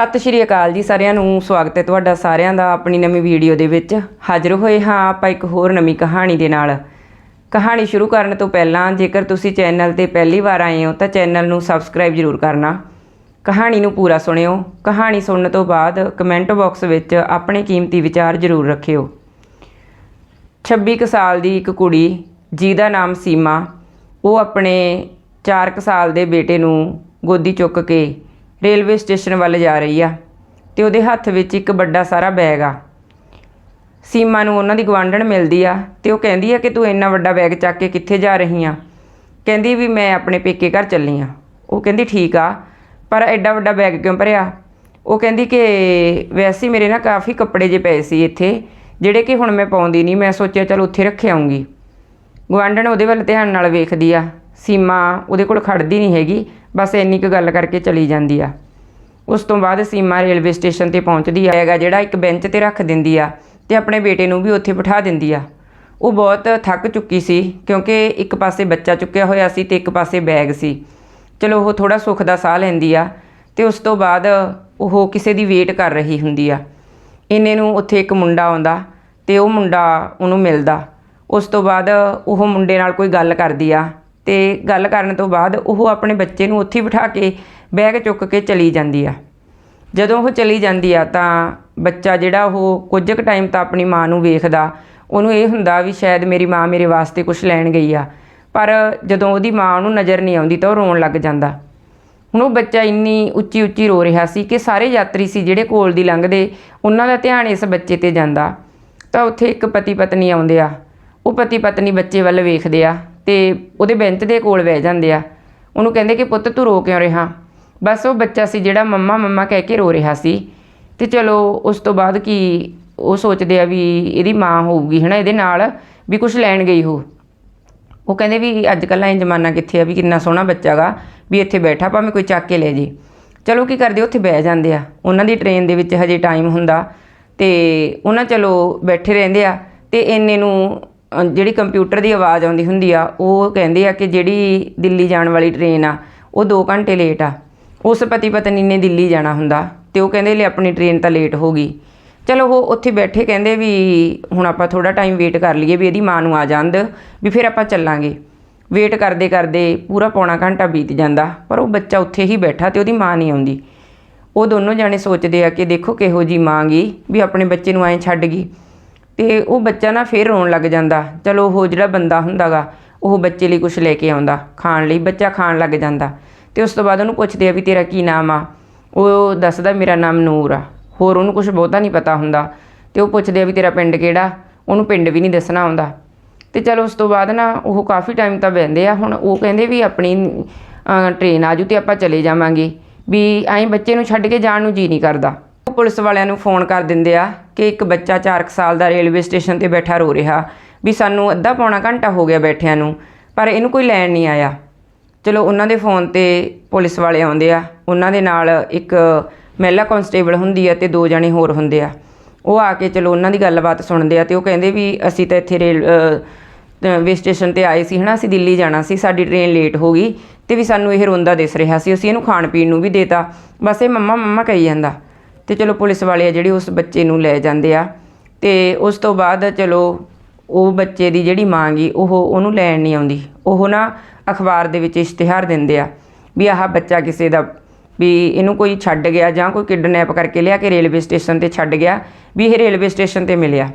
ਸਤਿ ਸ਼੍ਰੀ ਅਕਾਲ ਜੀ ਸਾਰਿਆਂ ਨੂੰ, ਸਵਾਗਤ ਹੈ ਤੁਹਾਡਾ ਸਾਰਿਆਂ ਦਾ ਆਪਣੀ ਨਵੀਂ ਵੀਡੀਓ ਦੇ ਵਿੱਚ। ਹਾਜ਼ਰ ਹੋਏ ਹਾਂ ਆਪਾਂ ਇੱਕ ਹੋਰ ਨਵੀਂ ਕਹਾਣੀ ਦੇ ਨਾਲ। ਕਹਾਣੀ ਸ਼ੁਰੂ ਕਰਨ ਤੋਂ ਪਹਿਲਾਂ ਜੇਕਰ ਤੁਸੀਂ ਚੈਨਲ ਤੇ ਪਹਿਲੀ ਵਾਰ ਆਏ ਹੋ ਤਾਂ ਚੈਨਲ ਨੂੰ ਸਬਸਕ੍ਰਾਈਬ ਜ਼ਰੂਰ ਕਰਨਾ। ਕਹਾਣੀ ਨੂੰ ਪੂਰਾ ਸੁਣਿਓ। ਕਹਾਣੀ ਸੁਣਨ ਤੋਂ ਬਾਅਦ ਕਮੈਂਟ ਬਾਕਸ ਵਿੱਚ ਆਪਣੇ ਕੀਮਤੀ ਵਿਚਾਰ ਜ਼ਰੂਰ ਰੱਖਿਓ। 26 ਕੁ ਸਾਲ ਦੀ ਇੱਕ ਕੁੜੀ, ਜਿਹਦਾ ਨਾਮ ਸੀਮਾ, ਉਹ ਆਪਣੇ 4 ਕੁ ਸਾਲ ਦੇ ਬੇਟੇ ਨੂੰ ਗੋਦੀ ਚੁੱਕ ਕੇ ਰੇਲਵੇ ਸਟੇਸ਼ਨ ਵੱਲ ਜਾ ਰਹੀ ਆ ਤੇ ਉਹਦੇ ਹੱਥ ਵਿੱਚ ਇੱਕ ਵੱਡਾ ਸਾਰਾ ਬੈਗ ਆ। ਸੀਮਾ ਨੂੰ ਉਹਨਾਂ ਦੀ ਗਵਾਂਢਣ ਮਿਲਦੀ ਆ ਤੇ ਉਹ ਕਹਿੰਦੀ ਆ ਕਿ ਤੂੰ ਇੰਨਾ ਵੱਡਾ ਬੈਗ ਚੱਕ ਕੇ ਕਿੱਥੇ ਜਾ ਰਹੀ ਆ? ਕਹਿੰਦੀ ਵੀ ਮੈਂ ਆਪਣੇ ਪੇਕੇ ਘਰ ਚੱਲੀ ਆ। ਉਹ ਕਹਿੰਦੀ ਠੀਕ ਆ, ਪਰ ਐਡਾ ਵੱਡਾ ਬੈਗ ਕਿਉਂ ਭਰਿਆ? ਉਹ ਕਹਿੰਦੀ ਕਿ ਵੈਸੇ ਮੇਰੇ ਨਾ ਕਾਫੀ ਕੱਪੜੇ ਜੇ ਪਏ ਸੀ ਇੱਥੇ, ਜਿਹੜੇ ਕਿ ਹੁਣ ਮੈਂ ਪਾਉਂਦੀ ਨਹੀਂ, ਮੈਂ ਸੋਚਿਆ ਚਲ ਉੱਥੇ ਰੱਖ ਆਉਂਗੀ। ਗਵਾਂਢਣ ਉਹਦੇ ਵੱਲ ਧਿਆਨ ਨਾਲ ਵੇਖਦੀ ਆ। ਸੀਮਾ ਉਹਦੇ ਕੋਲ ਖੜਦੀ ਨਹੀਂ ਹੈਗੀ, ਬਸ ਇੰਨੀ ਕੁ ਗੱਲ ਕਰਕੇ ਚਲੀ ਜਾਂਦੀ ਆ। ਉਸ ਤੋਂ ਬਾਅਦ ਸੀਮਾ ਰੇਲਵੇ ਸਟੇਸ਼ਨ ਤੇ ਪਹੁੰਚਦੀ ਆ। ਹੈਗਾ ਜਿਹੜਾ ਇੱਕ ਬੈਂਚ ਤੇ ਰੱਖ ਦਿੰਦੀ ਆ ਤੇ ਆਪਣੇ ਬੇਟੇ ਨੂੰ ਵੀ ਉੱਥੇ ਬਿਠਾ ਦਿੰਦੀ ਆ। ਉਹ ਬਹੁਤ ਥੱਕ ਚੁੱਕੀ ਸੀ ਕਿਉਂਕਿ ਇੱਕ ਪਾਸੇ ਬੱਚਾ ਚੁੱਕਿਆ ਹੋਇਆ ਸੀ ਤੇ ਇੱਕ ਪਾਸੇ ਬੈਗ ਸੀ। ਚਲੋ ਉਹ ਥੋੜਾ ਸੁੱਖ ਦਾ ਸਾਹ ਲੈਂਦੀ ਆ ਤੇ ਉਸ ਤੋਂ ਬਾਅਦ ਉਹ ਕਿਸੇ ਦੀ ਵੇਟ ਕਰ ਰਹੀ ਹੁੰਦੀ ਆ। ਇੰਨੇ ਨੂੰ ਉੱਥੇ ਇੱਕ ਮੁੰਡਾ ਆਉਂਦਾ ਤੇ ਉਹ ਮੁੰਡਾ ਉਹਨੂੰ ਮਿਲਦਾ। ਉਸ ਤੋਂ ਬਾਅਦ ਉਹ ਮੁੰਡੇ ਨਾਲ ਕੋਈ ਗੱਲ ਕਰਦੀ ਆ ਤੇ ਗੱਲ ਕਰਨ ਤੋਂ ਬਾਅਦ ਉਹ ਆਪਣੇ ਬੱਚੇ ਨੂੰ ਉੱਥੇ ਬਿਠਾ ਕੇ ਬੈਗ ਚੁੱਕ ਕੇ ਚਲੀ ਜਾਂਦੀ ਆ। ਜਦੋਂ ਉਹ ਚਲੀ ਜਾਂਦੀ ਆ ਤਾਂ ਬੱਚਾ ਜਿਹੜਾ ਉਹ ਕੁਝ ਕੁ ਟਾਈਮ ਤਾਂ ਆਪਣੀ ਮਾਂ ਨੂੰ ਵੇਖਦਾ। ਉਹਨੂੰ ਇਹ ਹੁੰਦਾ ਵੀ ਸ਼ਾਇਦ ਮੇਰੀ ਮਾਂ ਮੇਰੇ ਵਾਸਤੇ ਕੁਝ ਲੈਣ ਗਈ ਆ। ਪਰ ਜਦੋਂ ਉਹਦੀ ਮਾਂ ਉਹਨੂੰ ਨਜ਼ਰ ਨਹੀਂ ਆਉਂਦੀ ਤਾਂ ਉਹ ਰੋਣ ਲੱਗ ਜਾਂਦਾ। ਹੁਣ ਉਹ ਬੱਚਾ ਇੰਨੀ ਉੱਚੀ ਉੱਚੀ ਰੋ ਰਿਹਾ ਸੀ ਕਿ ਸਾਰੇ ਯਾਤਰੀ ਸੀ ਜਿਹੜੇ ਕੋਲ ਦੀ ਲੰਘਦੇ, ਉਹਨਾਂ ਦਾ ਧਿਆਨ ਇਸ ਬੱਚੇ ਤੇ ਜਾਂਦਾ। ਤਾਂ ਉੱਥੇ ਇੱਕ ਪਤੀ ਪਤਨੀ ਆਉਂਦੇ ਆ। ਉਹ ਪਤੀ ਪਤਨੀ ਬੱਚੇ ਵੱਲ ਵੇਖਦੇ ਆ। ਤੇ ਉਹਦੇ ਬੈਂਚ ਦੇ ਕੋਲ ਬਹਿ ਜਾਂਦੇ ਆ। ਉਹਨੂੰ ਕਹਿੰਦੇ ਕਿ ਪੁੱਤ ਤੂੰ ਰੋ ਕਿਉਂ ਰਿਹਾ? ਬਸ ਉਹ ਬੱਚਾ ਸੀ ਜਿਹੜਾ ਮੰਮਾ ਮੰਮਾ ਕਹਿ ਕੇ ਰੋ ਰਿਹਾ ਸੀ। ਤੇ ਚਲੋ ਉਸ ਤੋਂ ਬਾਅਦ ਕੀ ਉਹ ਸੋਚਦੇ ਆ ਵੀ ਇਹਦੀ ਮਾਂ ਹੋਊਗੀ ਹਨਾ, ਇਹਦੇ ਨਾਲ ਵੀ ਕੁਝ ਲੈਣ ਗਈ ਹੋ ਉਹ ਕਹਿੰਦੇ ਵੀ ਅੱਜ ਕੱਲ੍ਹ ਐਂ ਜ਼ਮਾਨਾ ਕਿੱਥੇ ਆ ਵੀ ਕਿੰਨਾ ਸੋਹਣਾ ਬੱਚਾ ਗਾ ਵੀ ਇੱਥੇ ਬੈਠਾ ਭਾਵੇਂ ਕੋਈ ਚੱਕ ਕੇ ਲੈ ਜੇ। ਚਲੋ ਕੀ ਕਰਦੇ, ਉੱਥੇ ਬਹਿ ਜਾਂਦੇ ਆ। ਉਹਨਾਂ ਦੀ ਟ੍ਰੇਨ ਦੇ ਵਿੱਚ ਹਜੇ ਟਾਈਮ ਹੁੰਦਾ ਤੇ ਉਹਨਾਂ ਚਲੋ ਬੈਠੇ ਰਹਿੰਦੇ ਆ ਤੇ ਇੰਨੇ ਨੂੰ ਜਿਹੜੀ ਕੰਪਿਊਟਰ ਦੀ ਆਵਾਜ਼ ਆਉਂਦੀ ਹੁੰਦੀ ਆ, ਉਹ ਕਹਿੰਦੇ ਆ ਕਿ ਜਿਹੜੀ ਦਿੱਲੀ ਜਾਣ ਵਾਲੀ ਟ੍ਰੇਨ ਆ, ਉਹ 2 ਘੰਟੇ ਲੇਟ ਆ। ਉਸ ਪਤੀ ਪਤਨੀ ਨੇ ਦਿੱਲੀ ਜਾਣਾ ਹੁੰਦਾ ਤੇ ਉਹ ਕਹਿੰਦੇ ਲੈ ਆਪਣੀ ਟ੍ਰੇਨ ਤਾਂ ਲੇਟ ਹੋ ਗਈ। ਚਲੋ ਉਹ ਉੱਥੇ ਬੈਠੇ ਕਹਿੰਦੇ ਵੀ ਹੁਣ ਆਪਾਂ ਥੋੜਾ ਟਾਈਮ ਵੇਟ ਕਰ ਲਈਏ ਵੀ ਇਹਦੀ ਮਾਂ ਨੂੰ ਆ ਜਾਂਦ ਵੀ ਫਿਰ ਆਪਾਂ ਚੱਲਾਂਗੇ। ਵੇਟ ਕਰਦੇ ਕਰਦੇ ਪੂਰਾ ਪੌਣਾ ਘੰਟਾ ਬੀਤ ਜਾਂਦਾ, ਪਰ ਉਹ ਬੱਚਾ ਉੱਥੇ ਹੀ ਬੈਠਾ ਤੇ ਉਹਦੀ ਮਾਂ ਨਹੀਂ ਆਉਂਦੀ। ਉਹ ਦੋਨੋਂ ਜਾਣੇ ਸੋਚਦੇ ਆ ਕਿ ਦੇਖੋ ਕਿਹੋ ਜੀ ਮਾਂ ਗਈ ਵੀ ਆਪਣੇ ਬੱਚੇ ਨੂੰ ਐਂ ਛੱਡ ਗਈ। ਤੇ ਉਹ ਬੱਚਾ ਨਾ ਫੇਰ ਰੋਣ ਲੱਗ ਜਾਂਦਾ। ਚਲੋ ਉਹ ਜਿਹੜਾ ਬੰਦਾ ਹੁੰਦਾਗਾ ਉਹ ਬੱਚੇ ਲਈ ਕੁਝ ਲੈ ਕੇ ਆਉਂਦਾ। ਖਾਣ ਲਈ ਬੱਚਾ ਖਾਣ ਲੱਗ ਜਾਂਦਾ। ਤੇ ਉਸ ਤੋਂ ਬਾਅਦ ਉਹਨੂੰ ਪੁੱਛਦੇ ਆ ਵੀ ਤੇਰਾ ਕੀ ਨਾਮ ਆ? ਉਹ ਦੱਸਦਾ ਮੇਰਾ ਨਾਮ ਨੂਰ ਆ। ਹੋਰ ਉਹਨੂੰ ਕੁਝ ਬਹੁਤਾ ਨਹੀਂ ਪਤਾ ਹੁੰਦਾ। ਤੇ ਉਹ ਪੁੱਛਦੇ ਆ ਵੀ ਤੇਰਾ ਪਿੰਡ ਕਿਹੜਾ? ਉਹਨੂੰ ਪਿੰਡ ਵੀ ਨਹੀਂ ਦੱਸਣਾ ਆਉਂਦਾ। ਤੇ ਚਲੋ ਉਸ ਤੋਂ ਬਾਅਦ ਨਾ ਉਹ ਕਾਫੀ ਟਾਈਮ ਤਾਂ ਬਹਿੰਦੇ ਆ। ਹੁਣ ਉਹ ਕਹਿੰਦੇ ਵੀ ਆਪਣੀ ਅ, ਟ੍ਰੇਨ ਆਜੂ ਤੇ ਆਪਾਂ ਚਲੇ ਜਾਵਾਂਗੇ। ਵੀ ਐਂ ਬੱਚੇ ਨੂੰ ਛੱਡ ਕੇ ਜਾਣ ਨੂੰ ਜੀ ਨਹੀਂ ਕਰਦਾ। ਪੁਲਿਸ ਵਾਲਿਆਂ ਨੂੰ ਫੋਨ ਕਰ ਦਿੰਦੇ ਆ ਕਿ ਇੱਕ ਬੱਚਾ 4 ਸਾਲ ਦਾ ਰੇਲਵੇ ਸਟੇਸ਼ਨ ਤੇ ਬੈਠਾ ਰੋ ਰਿਹਾ, ਵੀ ਸਾਨੂੰ ਅੱਧਾ ਪੌਣਾ ਘੰਟਾ ਹੋ ਗਿਆ ਬੈਠਿਆਂ ਨੂੰ, ਪਰ ਇਹਨੂੰ ਕੋਈ ਲੈਣ ਨਹੀਂ ਆਇਆ। ਚਲੋ ਉਹਨਾਂ ਦੇ ਫੋਨ ਤੇ ਪੁਲਿਸ ਵਾਲੇ ਆਉਂਦੇ ਆ, ਉਹਨਾਂ ਦੇ ਨਾਲ ਇੱਕ ਮਹਿਲਾ ਕਨਸਟੇਬਲ ਹੁੰਦੀ ਆ ਤੇ ਦੋ ਜਣੇ ਹੋਰ ਹੁੰਦੇ ਆ। ਉਹ ਆ ਕੇ ਚਲੋ ਉਹਨਾਂ ਦੀ ਗੱਲਬਾਤ ਸੁਣਦੇ ਆ ਤੇ ਉਹ ਕਹਿੰਦੇ ਵੀ ਅਸੀਂ ਤਾਂ ਇੱਥੇ ਰੇਲ ਵੇ ਸਟੇਸ਼ਨ ਤੇ ਆਏ ਸੀ, ਹਨਾ, ਅਸੀਂ ਦਿੱਲੀ ਜਾਣਾ ਸੀ, ਸਾਡੀ ਟ੍ਰੇਨ ਲੇਟ ਹੋ ਗਈ ਤੇ ਵੀ ਸਾਨੂੰ ਇਹ ਰੋਂਦਾ ਦਿਸ ਰਿਹਾ ਸੀ, ਅਸੀਂ ਇਹਨੂੰ ਖਾਣ ਪੀਣ ਨੂੰ ਵੀ ਦੇਤਾ। ਬਸ ਇਹ ਮੰਮਾ ਮੰਮਾ ਕਹੀ ਜਾਂਦਾ। ਤੇ ਚਲੋ ਪੁਲਿਸ ਵਾਲੇ ਆ ਜਿਹੜੇ ਉਸ ਬੱਚੇ ਨੂੰ ਲੈ ਜਾਂਦੇ ਆ। ਤੇ ਉਸ ਤੋਂ ਬਾਅਦ ਚਲੋ ਉਹ ਬੱਚੇ ਦੀ ਜਿਹੜੀ ਮਾਂ ਗਈ ਉਹ ਉਹਨੂੰ ਲੈਣ ਨਹੀਂ ਆਉਂਦੀ। ਉਹ ਨਾ ਅਖਬਾਰ ਦੇ ਵਿੱਚ ਇਸ਼ਤਿਹਾਰ ਦਿੰਦੇ ਆ ਵੀ ਆਹ ਬੱਚਾ ਕਿਸੇ ਦਾ ਵੀ ਇਹਨੂੰ ਕੋਈ ਛੱਡ ਗਿਆ ਜਾਂ ਕੋਈ ਕਿਡਨੈਪ ਕਰਕੇ ਲਿਆ ਕੇ ਰੇਲਵੇ ਸਟੇਸ਼ਨ ਤੇ ਛੱਡ ਗਿਆ ਵੀ ਇਹ ਰੇਲਵੇ ਸਟੇਸ਼ਨ ਤੇ ਮਿਲਿਆ।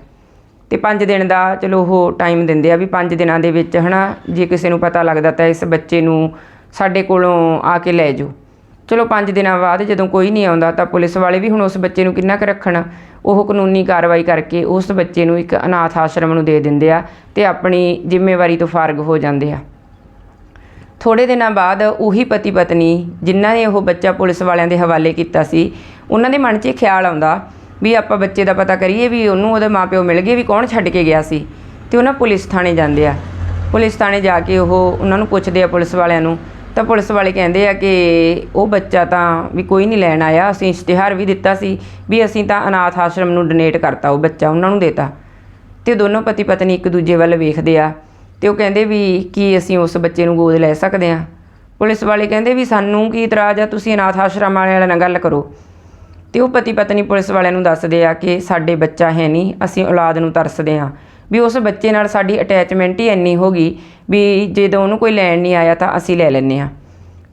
ਤੇ 5 ਦਿਨ ਦਾ ਚਲੋ ਉਹ ਟਾਈਮ ਦਿੰਦੇ ਆ ਵੀ 5 ਦਿਨਾਂ ਦੇ ਵਿੱਚ ਹਨਾ, ਜੇ ਕਿਸੇ ਨੂੰ ਪਤਾ ਲੱਗਦਾ ਤਾਂ ਇਸ ਬੱਚੇ ਨੂੰ ਸਾਡੇ ਕੋਲੋਂ ਆ ਕੇ ਲੈ ਜਾਓ। ਚਲੋ 5 ਦਿਨਾਂ ਬਾਅਦ ਜਦੋਂ ਕੋਈ ਨਹੀਂ ਆਉਂਦਾ ਤਾਂ ਪੁਲਿਸ ਵਾਲੇ ਵੀ ਹੁਣ ਉਸ ਬੱਚੇ ਨੂੰ ਕਿੰਨਾ ਕੁ ਰੱਖਣ? ਉਹ ਕਾਨੂੰਨੀ ਕਾਰਵਾਈ ਕਰਕੇ ਉਸ ਬੱਚੇ ਨੂੰ ਇੱਕ ਅਨਾਥ ਆਸ਼ਰਮ ਨੂੰ ਦੇ ਦਿੰਦੇ ਆ ਤੇ ਆਪਣੀ ਜ਼ਿੰਮੇਵਾਰੀ ਤੋਂ ਫਾਰਗ ਹੋ ਜਾਂਦੇ ਆ। ਥੋੜੇ ਦਿਨਾਂ ਬਾਅਦ ਉਹੀ ਪਤੀ ਪਤਨੀ ਜਿਨ੍ਹਾਂ ਨੇ ਉਹ ਬੱਚਾ ਪੁਲਿਸ ਵਾਲਿਆਂ ਦੇ ਹਵਾਲੇ ਕੀਤਾ ਸੀ, ਉਹਨਾਂ ਦੇ ਮਨ 'ਚ ਇਹ ਖਿਆਲ ਆਉਂਦਾ ਵੀ ਆਪਾਂ ਬੱਚੇ ਦਾ ਪਤਾ ਕਰੀਏ ਵੀ ਉਹਨੂੰ ਉਹਦੇ ਮਾਪਿਓ ਮਿਲ ਗਏ ਵੀ ਕੌਣ ਛੱਡ ਕੇ ਗਿਆ ਸੀ ਤੇ ਉਹਨਾਂ ਪੁਲਿਸ ਥਾਣੇ ਜਾਂਦੇ ਆ। ਪੁਲਿਸ ਥਾਣੇ ਜਾ ਕੇ ਉਹ ਉਹਨਾਂ ਨੂੰ ਪੁੱਛਦੇ ਆ ਪੁਲਿਸ ਵਾਲਿਆਂ ਨੂੰ ਤਾਂ ਪੁਲਿਸ ਵਾਲੇ ਕਹਿੰਦੇ ਆ ਕਿ ਉਹ ਬੱਚਾ ਤਾਂ ਵੀ ਕੋਈ ਨਹੀਂ ਲੈਣ ਆਇਆ, ਅਸੀਂ ਇਸ਼ਤਿਹਾਰ ਵੀ ਦਿੱਤਾ ਸੀ ਵੀ ਅਸੀਂ ਤਾਂ ਅਨਾਥ ਆਸ਼ਰਮ ਨੂੰ ਡੋਨੇਟ ਕਰਤਾ ਉਹ ਬੱਚਾ, ਉਹਨਾਂ ਨੂੰ ਦੇਤਾ। ਤੇ ਦੋਨੋਂ ਪਤੀ ਪਤਨੀ ਇੱਕ ਦੂਜੇ ਵੱਲ ਵੇਖਦੇ ਆ ਤੇ ਉਹ ਕਹਿੰਦੇ ਵੀ ਕੀ ਅਸੀਂ ਉਸ ਬੱਚੇ ਨੂੰ ਗੋਦ ਲੈ ਸਕਦੇ ਆ? ਪੁਲਿਸ ਵਾਲੇ ਕਹਿੰਦੇ ਵੀ ਸਾਨੂੰ ਕੀ ਇਤਰਾਜ਼ ਆ, ਤੁਸੀਂ ਅਨਾਥ ਆਸ਼ਰਮ ਵਾਲਿਆਂ ਨਾਲ ਗੱਲ ਕਰੋ। ਤੇ ਉਹ ਪਤੀ ਪਤਨੀ ਪੁਲਿਸ ਵਾਲਿਆਂ ਨੂੰ ਦੱਸਦੇ ਆ ਕਿ ਸਾਡੇ ਬੱਚਾ ਹੈ ਨਹੀਂ, ਅਸੀਂ ਔਲਾਦ ਨੂੰ ਤਰਸਦੇ ਆ। ਵੀ ਉਸ ਬੱਚੇ ਨਾਲ ਸਾਡੀ ਅਟੈਚਮੈਂਟ ਹੀ ਇੰਨੀ ਹੋ ਗਈ ਵੀ ਜਦੋਂ ਉਹਨੂੰ ਕੋਈ ਲੈਣ ਨਹੀਂ ਆਇਆ ਤਾਂ ਅਸੀਂ ਲੈ ਲੈਂਦੇ ਆ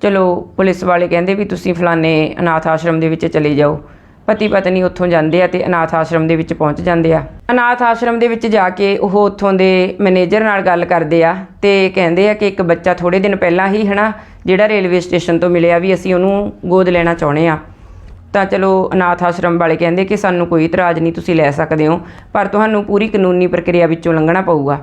ਚਲੋ, ਪੁਲਿਸ ਵਾਲੇ ਕਹਿੰਦੇ ਵੀ ਤੁਸੀਂ ਫਲਾਣੇ ਅਨਾਥ ਆਸ਼ਰਮ ਦੇ ਵਿੱਚ ਚਲੇ ਜਾਓ। ਪਤੀ ਪਤਨੀ ਉੱਥੋਂ ਜਾਂਦੇ ਆ ਤੇ ਅਨਾਥ ਆਸ਼ਰਮ ਦੇ ਵਿੱਚ ਪਹੁੰਚ ਜਾਂਦੇ ਆ। ਅਨਾਥ ਆਸ਼ਰਮ ਦੇ ਵਿੱਚ ਜਾ ਕੇ ਉਹ ਉੱਥੋਂ ਦੇ ਮੈਨੇਜਰ ਨਾਲ ਗੱਲ ਕਰਦੇ ਆ ਤੇ ਕਹਿੰਦੇ ਆ ਕਿ ਇੱਕ ਬੱਚਾ ਥੋੜੇ ਦਿਨ ਪਹਿਲਾਂ ਹੀ ਹਨਾ, ਜਿਹੜਾ ਰੇਲਵੇ ਸਟੇਸ਼ਨ ਤੋਂ ਮਿਲਿਆ ਵੀ ਅਸੀਂ ਉਹਨੂੰ ਗੋਦ ਲੈਣਾ ਚਾਹੁੰਦੇ ਆ। ਤਾਂ ਚਲੋ ਅਨਾਥ ਆਸ਼ਰਮ ਵਾਲੇ ਕਹਿੰਦੇ ਕਿ ਸਾਨੂੰ ਕੋਈ ਇਤਰਾਜ਼ ਨਹੀਂ, ਤੁਸੀਂ ਲੈ ਸਕਦੇ ਹੋ। ਪਰ ਤੁਹਾਨੂੰ ਪੂਰੀ ਕਾਨੂੰਨੀ ਪ੍ਰਕਿਰਿਆ ਵਿੱਚੋਂ ਲੰਘਣਾ ਪਊਗਾ।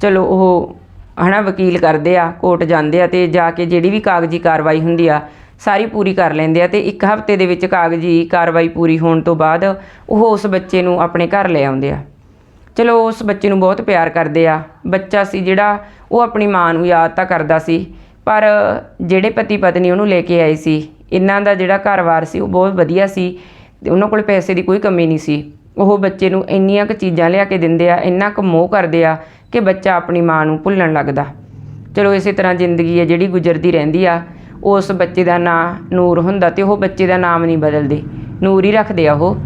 ਚਲੋ ਉਹ ਹਨਾ ਵਕੀਲ ਕਰਦੇ ਆ, ਕੋਰਟ ਜਾਂਦੇ ਆ ਤੇ ਜਾ ਕੇ ਜਿਹੜੀ ਵੀ ਕਾਗਜ਼ੀ ਕਾਰਵਾਈ ਹੁੰਦੀ ਆ, ਸਾਰੀ ਪੂਰੀ ਕਰ ਲੈਂਦੇ ਆ ਤੇ ਇੱਕ ਹਫ਼ਤੇ ਦੇ ਵਿੱਚ ਕਾਗਜ਼ੀ ਕਾਰਵਾਈ ਪੂਰੀ ਹੋਣ ਤੋਂ ਬਾਅਦ ਉਹ ਉਸ ਬੱਚੇ ਨੂੰ ਆਪਣੇ ਘਰ ਲੈ ਆਉਂਦੇ ਆ। ਚਲੋ ਉਸ ਬੱਚੇ ਨੂੰ ਬਹੁਤ ਪਿਆਰ ਕਰਦੇ ਆ। ਬੱਚਾ ਸੀ ਜਿਹੜਾ, ਉਹ ਆਪਣੀ ਮਾਂ ਨੂੰ ਯਾਦ ਤਾਂ ਕਰਦਾ ਸੀ, ਪਰ ਜਿਹੜੇ ਪਤੀ ਪਤਨੀ ਉਹਨੂੰ ਲੈ ਕੇ ਆਏ ਸੀ ਇਹਨਾਂ ਦਾ ਜਿਹੜਾ ਘਰ-ਬਾਰ ਸੀ, ਉਹ ਬਹੁਤ ਵਧੀਆ ਸੀ ਤੇ ਉਹਨਾਂ ਕੋਲ ਪੈਸੇ ਦੀ ਕੋਈ ਕਮੀ ਨਹੀਂ ਸੀ। ਉਹ ਬੱਚੇ ਨੂੰ ਇੰਨੀਆਂ ਕੁ ਚੀਜ਼ਾਂ ਲਿਆ ਕੇ ਦਿੰਦੇ ਆ, ਇੰਨਾ ਕੁ ਮੋਹ ਕਰਦੇ ਆ ਕਿ ਬੱਚਾ ਆਪਣੀ ਮਾਂ ਨੂੰ ਭੁੱਲਣ ਲੱਗਦਾ। ਚਲੋ ਇਸੇ ਤਰ੍ਹਾਂ ਜ਼ਿੰਦਗੀ ਹੈ ਜਿਹੜੀ ਗੁਜ਼ਰਦੀ ਰਹਿੰਦੀ ਆ, ਉਸ ਬੱਚੇ ਦਾ ਨਾਂ ਨੂਰ ਹੁੰਦਾ ਤੇ ਉਹ ਬੱਚੇ ਦਾ ਨਾਮ ਨਹੀਂ ਬਦਲਦੇ। ਨੂਰ ਹੀ ਰੱਖਦੇ ਆ ਉਹ।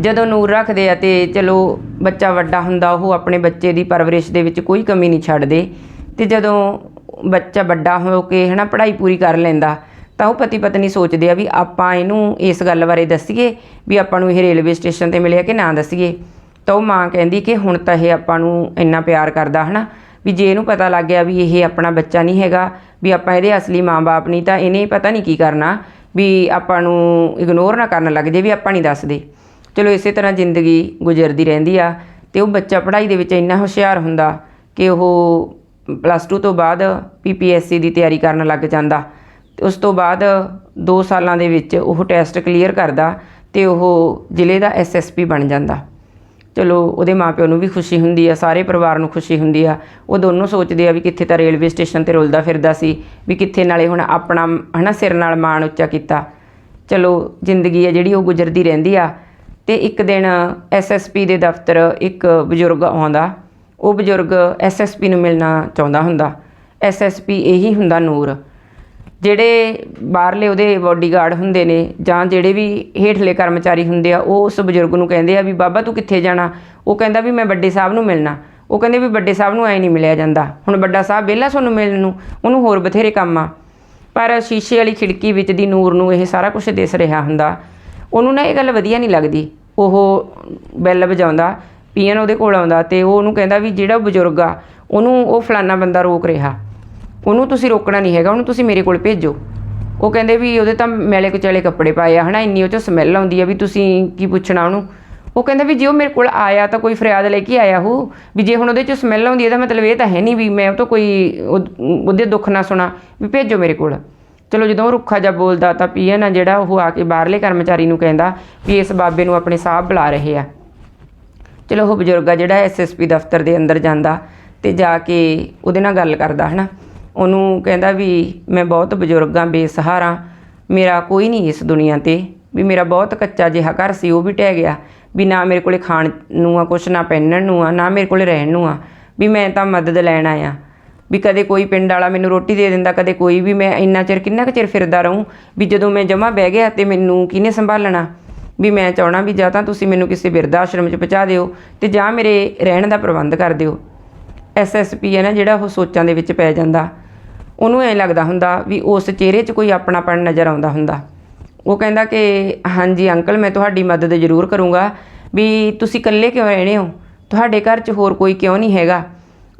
ਜਦੋਂ ਨੂਰ ਰੱਖਦੇ ਆ ਤੇ ਚਲੋ ਬੱਚਾ ਵੱਡਾ ਹੁੰਦਾ, ਉਹ ਆਪਣੇ ਬੱਚੇ ਦੀ ਪਰਵਰਿਸ਼ ਦੇ ਵਿੱਚ ਕੋਈ ਕਮੀ ਨਹੀਂ ਛੱਡਦੇ। ਤੇ ਜਦੋਂ ਬੱਚਾ ਵੱਡਾ ਹੋ ਕੇ ਹਨਾ ਪੜ੍ਹਾਈ ਪੂਰੀ ਕਰ ਲੈਂਦਾ ਤਾਂ ਉਹ ਪਤੀ ਪਤਨੀ ਸੋਚਦੇ ਆ ਵੀ ਆਪਾਂ ਇਹਨੂੰ ਇਸ ਗੱਲ ਬਾਰੇ ਦੱਸੀਏ, ਵੀ ਆਪਾਂ ਨੂੰ ਇਹ ਰੇਲਵੇ ਸਟੇਸ਼ਨ ਤੇ ਮਿਲਿਆ ਕਿ ਨਾ ਦੱਸੀਏ। ਤਾਂ ਉਹ ਮਾਂ ਕਹਿੰਦੀ ਕਿ ਹੁਣ ਤਾਂ ਇਹ ਆਪਾਂ ਨੂੰ ਇੰਨਾ ਪਿਆਰ ਕਰਦਾ, ਹਨਾ? ਵੀ ਜੇ ਇਹਨੂੰ ਪਤਾ ਲੱਗ ਗਿਆ ਵੀ ਇਹ ਆਪਣਾ ਬੱਚਾ ਨਹੀਂ ਹੈਗਾ, ਵੀ ਆਪਾਂ ਇਹਦੇ ਅਸਲੀ ਮਾਂ-ਬਾਪ ਨਹੀਂ, ਤਾਂ ਇਹਨੇ ਪਤਾ ਨਹੀਂ ਕੀ ਕਰਨਾ, ਵੀ ਆਪਾਂ ਨੂੰ ਇਗਨੋਰ ਨਾ ਕਰਨ ਲੱਗ ਜੇ, ਵੀ ਆਪਾਂ ਨਹੀਂ ਦੱਸਦੇ। ਚਲੋ, ਇਸੇ ਤਰ੍ਹਾਂ ਜ਼ਿੰਦਗੀ ਗੁਜ਼ਰਦੀ ਰਹਿੰਦੀ ਆ ਤੇ ਉਹ ਬੱਚਾ ਪੜ੍ਹਾਈ ਦੇ ਵਿੱਚ ਇੰਨਾ ਹੁਸ਼ਿਆਰ ਹੁੰਦਾ ਕਿ ਉਹ ਪਲੱਸ 2 ਤੋਂ ਬਾਅਦ ਪੀਪੀਐਸਸੀ ਦੀ ਤਿਆਰੀ ਕਰਨ ਲੱਗ ਜਾਂਦਾ। ਤੇ ਉਸ ਤੋਂ ਬਾਅਦ 2 ਸਾਲਾਂ ਦੇ ਵਿੱਚ ਉਹ ਟੈਸਟ ਕਲੀਅਰ ਕਰਦਾ ਤੇ ਉਹ ਜ਼ਿਲ੍ਹੇ ਦਾ ਐਸਐਸਪੀ ਬਣ ਜਾਂਦਾ। ਚਲੋ, ਉਹਦੇ ਮਾਪਿਆਂ ਨੂੰ ਵੀ ਖੁਸ਼ੀ ਹੁੰਦੀ ਆ, ਸਾਰੇ ਪਰਿਵਾਰ ਨੂੰ ਖੁਸ਼ੀ ਹੁੰਦੀ ਆ। ਉਹ ਦੋਨੋਂ ਸੋਚਦੇ ਆ ਵੀ ਕਿੱਥੇ ਤਾਂ ਰੇਲਵੇ ਸਟੇਸ਼ਨ ਤੇ ਰੁਲਦਾ ਫਿਰਦਾ ਸੀ, ਵੀ ਕਿੱਥੇ ਨਾਲੇ ਹੁਣ ਆਪਣਾ, ਹਨਾ, ਸਿਰ ਨਾਲ ਮਾਣ ਉੱਚਾ ਕੀਤਾ। ਚਲੋ, ਜ਼ਿੰਦਗੀ ਆ ਜਿਹੜੀ ਉਹ ਗੁਜ਼ਰਦੀ ਰਹਿੰਦੀ ਆ। ਤੇ ਇੱਕ ਦਿਨ ਐਸਐਸਪੀ ਦੇ ਦਫ਼ਤਰ ਇੱਕ ਬਜ਼ੁਰਗ ਆਉਂਦਾ। ਉਹ ਬਜ਼ੁਰਗ ਐਸਐਸਪੀ ਨੂੰ ਮਿਲਣਾ ਚਾਹੁੰਦਾ ਹੁੰਦਾ। ਐਸਐਸਪੀ ਇਹੀ ਹੁੰਦਾ ਨੂਰ। ਜਿਹੜੇ ਬਾਹਰਲੇ ਉਹਦੇ ਬਾਡੀਗਾਰਡ ਹੁੰਦੇ ਨੇ ਜਾਂ ਜਿਹੜੇ ਵੀ ਹੇਠਲੇ ਕਰਮਚਾਰੀ ਹੁੰਦੇ ਆ, ਉਹ ਉਸ ਬਜ਼ੁਰਗ ਨੂੰ ਕਹਿੰਦੇ ਆ ਵੀ, ਬਾਬਾ, ਤੂੰ ਕਿੱਥੇ ਜਾਣਾ? ਉਹ ਕਹਿੰਦਾ ਵੀ, ਮੈਂ ਵੱਡੇ ਸਾਹਿਬ ਨੂੰ ਮਿਲਣਾ। ਉਹ ਕਹਿੰਦੇ ਵੀ, ਵੱਡੇ ਸਾਹਿਬ ਨੂੰ ਐ ਨਹੀਂ ਮਿਲਿਆ ਜਾਂਦਾ। ਹੁਣ ਵੱਡਾ ਸਾਹਿਬ ਵਿਹਲਾ ਤੁਹਾਨੂੰ ਮਿਲਣ ਨੂੰ, ਉਹਨੂੰ ਹੋਰ ਬਥੇਰੇ ਕੰਮ ਆ। ਪਰ ਸ਼ੀਸ਼ੇ ਵਾਲੀ ਖਿੜਕੀ ਵਿੱਚ ਦੀ ਨੂਰ ਨੂੰ ਇਹ ਸਾਰਾ ਕੁਝ ਦਿਸ ਰਿਹਾ ਹੁੰਦਾ। ਉਹਨੂੰ ਨਾ ਇਹ ਗੱਲ ਵਧੀਆ ਨਹੀਂ ਲੱਗਦੀ। ਉਹ ਬੈਲ ਵਜਾਉਂਦਾ, ਪੀਐਨ ਉਹਦੇ ਕੋਲ ਆਉਂਦਾ ਤੇ ਉਹ ਉਹਨੂੰ ਕਹਿੰਦਾ ਵੀ, ਜਿਹੜਾ ਬਜ਼ੁਰਗ ਆ, ਉਹਨੂੰ ਉਹ ਫਲਾਨਾ ਬੰਦਾ ਰੋਕ ਰਿਹਾ। ਉਹਨੂੰ ਤੁਸੀਂ ਰੋਕਣਾ ਨਹੀਂ ਹੈਗਾ, ਉਹਨੂੰ ਤੁਸੀਂ ਮੇਰੇ ਕੋਲ ਭੇਜੋ। ਉਹ ਕਹਿੰਦੇ ਵੀ ਉਹਦੇ ਤਾਂ ਮੈਲੇ ਕੁਚਲੇ ਕੱਪੜੇ ਪਾਏ ਆ, ਹਨਾ, ਇੰਨੀ ਉਹ ਚੋਂ ਸਮੈਲ ਆਉਂਦੀ ਆ ਵੀ ਤੁਸੀਂ ਕੀ ਪੁੱਛਣਾ ਉਹਨੂੰ। ਉਹ ਕਹਿੰਦਾ ਵੀ ਜੇ ਉਹ ਮੇਰੇ ਕੋਲ ਆਇਆ ਤਾਂ ਕੋਈ ਫਰਿਆਦ ਲੈ ਕੇ ਆਇਆ ਹੋ ਵੀ ਜੇ ਹੁਣ ਉਹਦੇ ਚੋਂ ਸਮੈਲ ਆਉਂਦੀ ਹੈ ਤਾਂ ਮਤਲਬ ਇਹ ਤਾਂ ਹੈ ਨਹੀਂ ਵੀ ਮੈਂ ਉਹ ਤੋਂ ਕੋਈ ਉਹ- ਉਹਦੇ ਦੁੱਖ ਨਾ ਸੁਣਾ, ਵੀ ਭੇਜੋ ਮੇਰੇ ਕੋਲ। ਚਲੋ ਜਦੋਂ ਉਹ ਰੁੱਖਾ ਜਿਹਾ ਬੋਲਦਾ ਤਾਂ ਪੀਐਨ ਆ ਜਿਹੜਾ ਉਹ ਆ ਕੇ ਬਾਹਰਲੇ ਕਰਮਚਾਰੀ ਨੂੰ ਕਹਿੰਦਾ ਵੀ ਇਸ ਬਾਬੇ ਨੂੰ ਆਪਣੇ ਸਾਹਿਬ ਬੁਲਾ ਰਹੇ ਆ। ਚਲੋ ਉਹ ਬਜ਼ੁਰਗ ਆ ਜਿਹੜਾ ਐਸਐਸਪੀ ਦਫ਼ਤਰ ਦੇ ਅੰਦਰ ਜਾਂਦਾ ਤੇ ਜਾ ਕੇ ਉਹਦੇ ਨਾਲ ਗੱਲ ਕਰਦਾ, ਹਨਾ। ਉਹਨੂੰ ਕਹਿੰਦਾ ਵੀ ਮੈਂ ਬਹੁਤ ਬਜ਼ੁਰਗ ਬਜ਼ੁਰਗਾਂ ਬੇਸਹਾਰਾ, ਮੇਰਾ ਕੋਈ ਨਹੀਂ ਇਸ ਦੁਨੀਆ ਤੇ। ਵੀ ਮੇਰਾ ਬਹੁਤ ਕੱਚਾ ਜਿਹਾ ਘਰ ਸੀ, ਉਹ ਵੀ ਟਹਿ ਗਿਆ। ਵੀ ਨਾ ਮੇਰੇ ਕੋਲੇ ਖਾਣ ਨੂੰ ਆ, ਕੁਛ ਨਾ ਪਹਿਨਣ ਨੂੰ ਆ, ਨਾ ਮੇਰੇ ਕੋਲੇ ਰਹਿਣ ਨੂੰ ਆ। ਵੀ ਮੈਂ ਤਾਂ ਮਦਦ ਲੈਣ ਆਇਆ। ਵੀ ਕਦੇ ਕੋਈ ਪਿੰਡ ਵਾਲਾ ਮੈਨੂੰ ਰੋਟੀ ਦੇ ਦਿੰਦਾ, ਕਦੇ ਕੋਈ ਵੀ ਮੈਂ ਇੰਨਾ ਚਿਰ, ਕਿੰਨਾ ਕੁ ਚਿਰ ਫਿਰਦਾ ਰਹੂੰ? ਵੀ ਜਦੋਂ ਮੈਂ ਜਮਾ ਬਹਿ ਗਿਆ ਤੇ ਮੈਨੂੰ ਕਿਹਨੇ ਸੰਭਾਲਣਾ? ਵੀ ਮੈਂ ਚਾਹਣਾ ਵੀ ਜਾਂ ਤਾਂ ਤੁਸੀਂ ਮੈਨੂੰ ਕਿਸੇ ਬਿਰਧ ਆਸ਼ਰਮ 'ਚ ਪਹੁੰਚਾ ਦਿਓ ਤੇ ਜਾਂ ਮੇਰੇ ਰਹਿਣ ਦਾ ਪ੍ਰਬੰਧ ਕਰ ਦਿਓ। ਐਸਐਸਪੀ ਹੈ ਨਾ, ਜਿਹੜਾ ਉਹ ਸੋਚਾਂ ਦੇ ਵਿੱਚ ਪੈ ਜਾਂਦਾ। ਉਹਨੂੰ ਐਂ ਲੱਗਦਾ ਹੁੰਦਾ ਵੀ ਉਸ ਚਿਹਰੇ 'ਚ ਕੋਈ ਆਪਣਾਪਣ ਨਜ਼ਰ ਆਉਂਦਾ ਹੁੰਦਾ। ਉਹ ਕਹਿੰਦਾ ਕਿ, ਹਾਂਜੀ ਅੰਕਲ, ਮੈਂ ਤੁਹਾਡੀ ਮਦਦ ਜ਼ਰੂਰ ਕਰੂੰਗਾ ਵੀ ਤੁਸੀਂ ਇਕੱਲੇ ਕਿਉਂ ਰਹਿਣੇ ਹੋ? ਤੁਹਾਡੇ ਘਰ 'ਚ ਹੋਰ ਕੋਈ ਕਿਉਂ ਨਹੀਂ ਹੈਗਾ?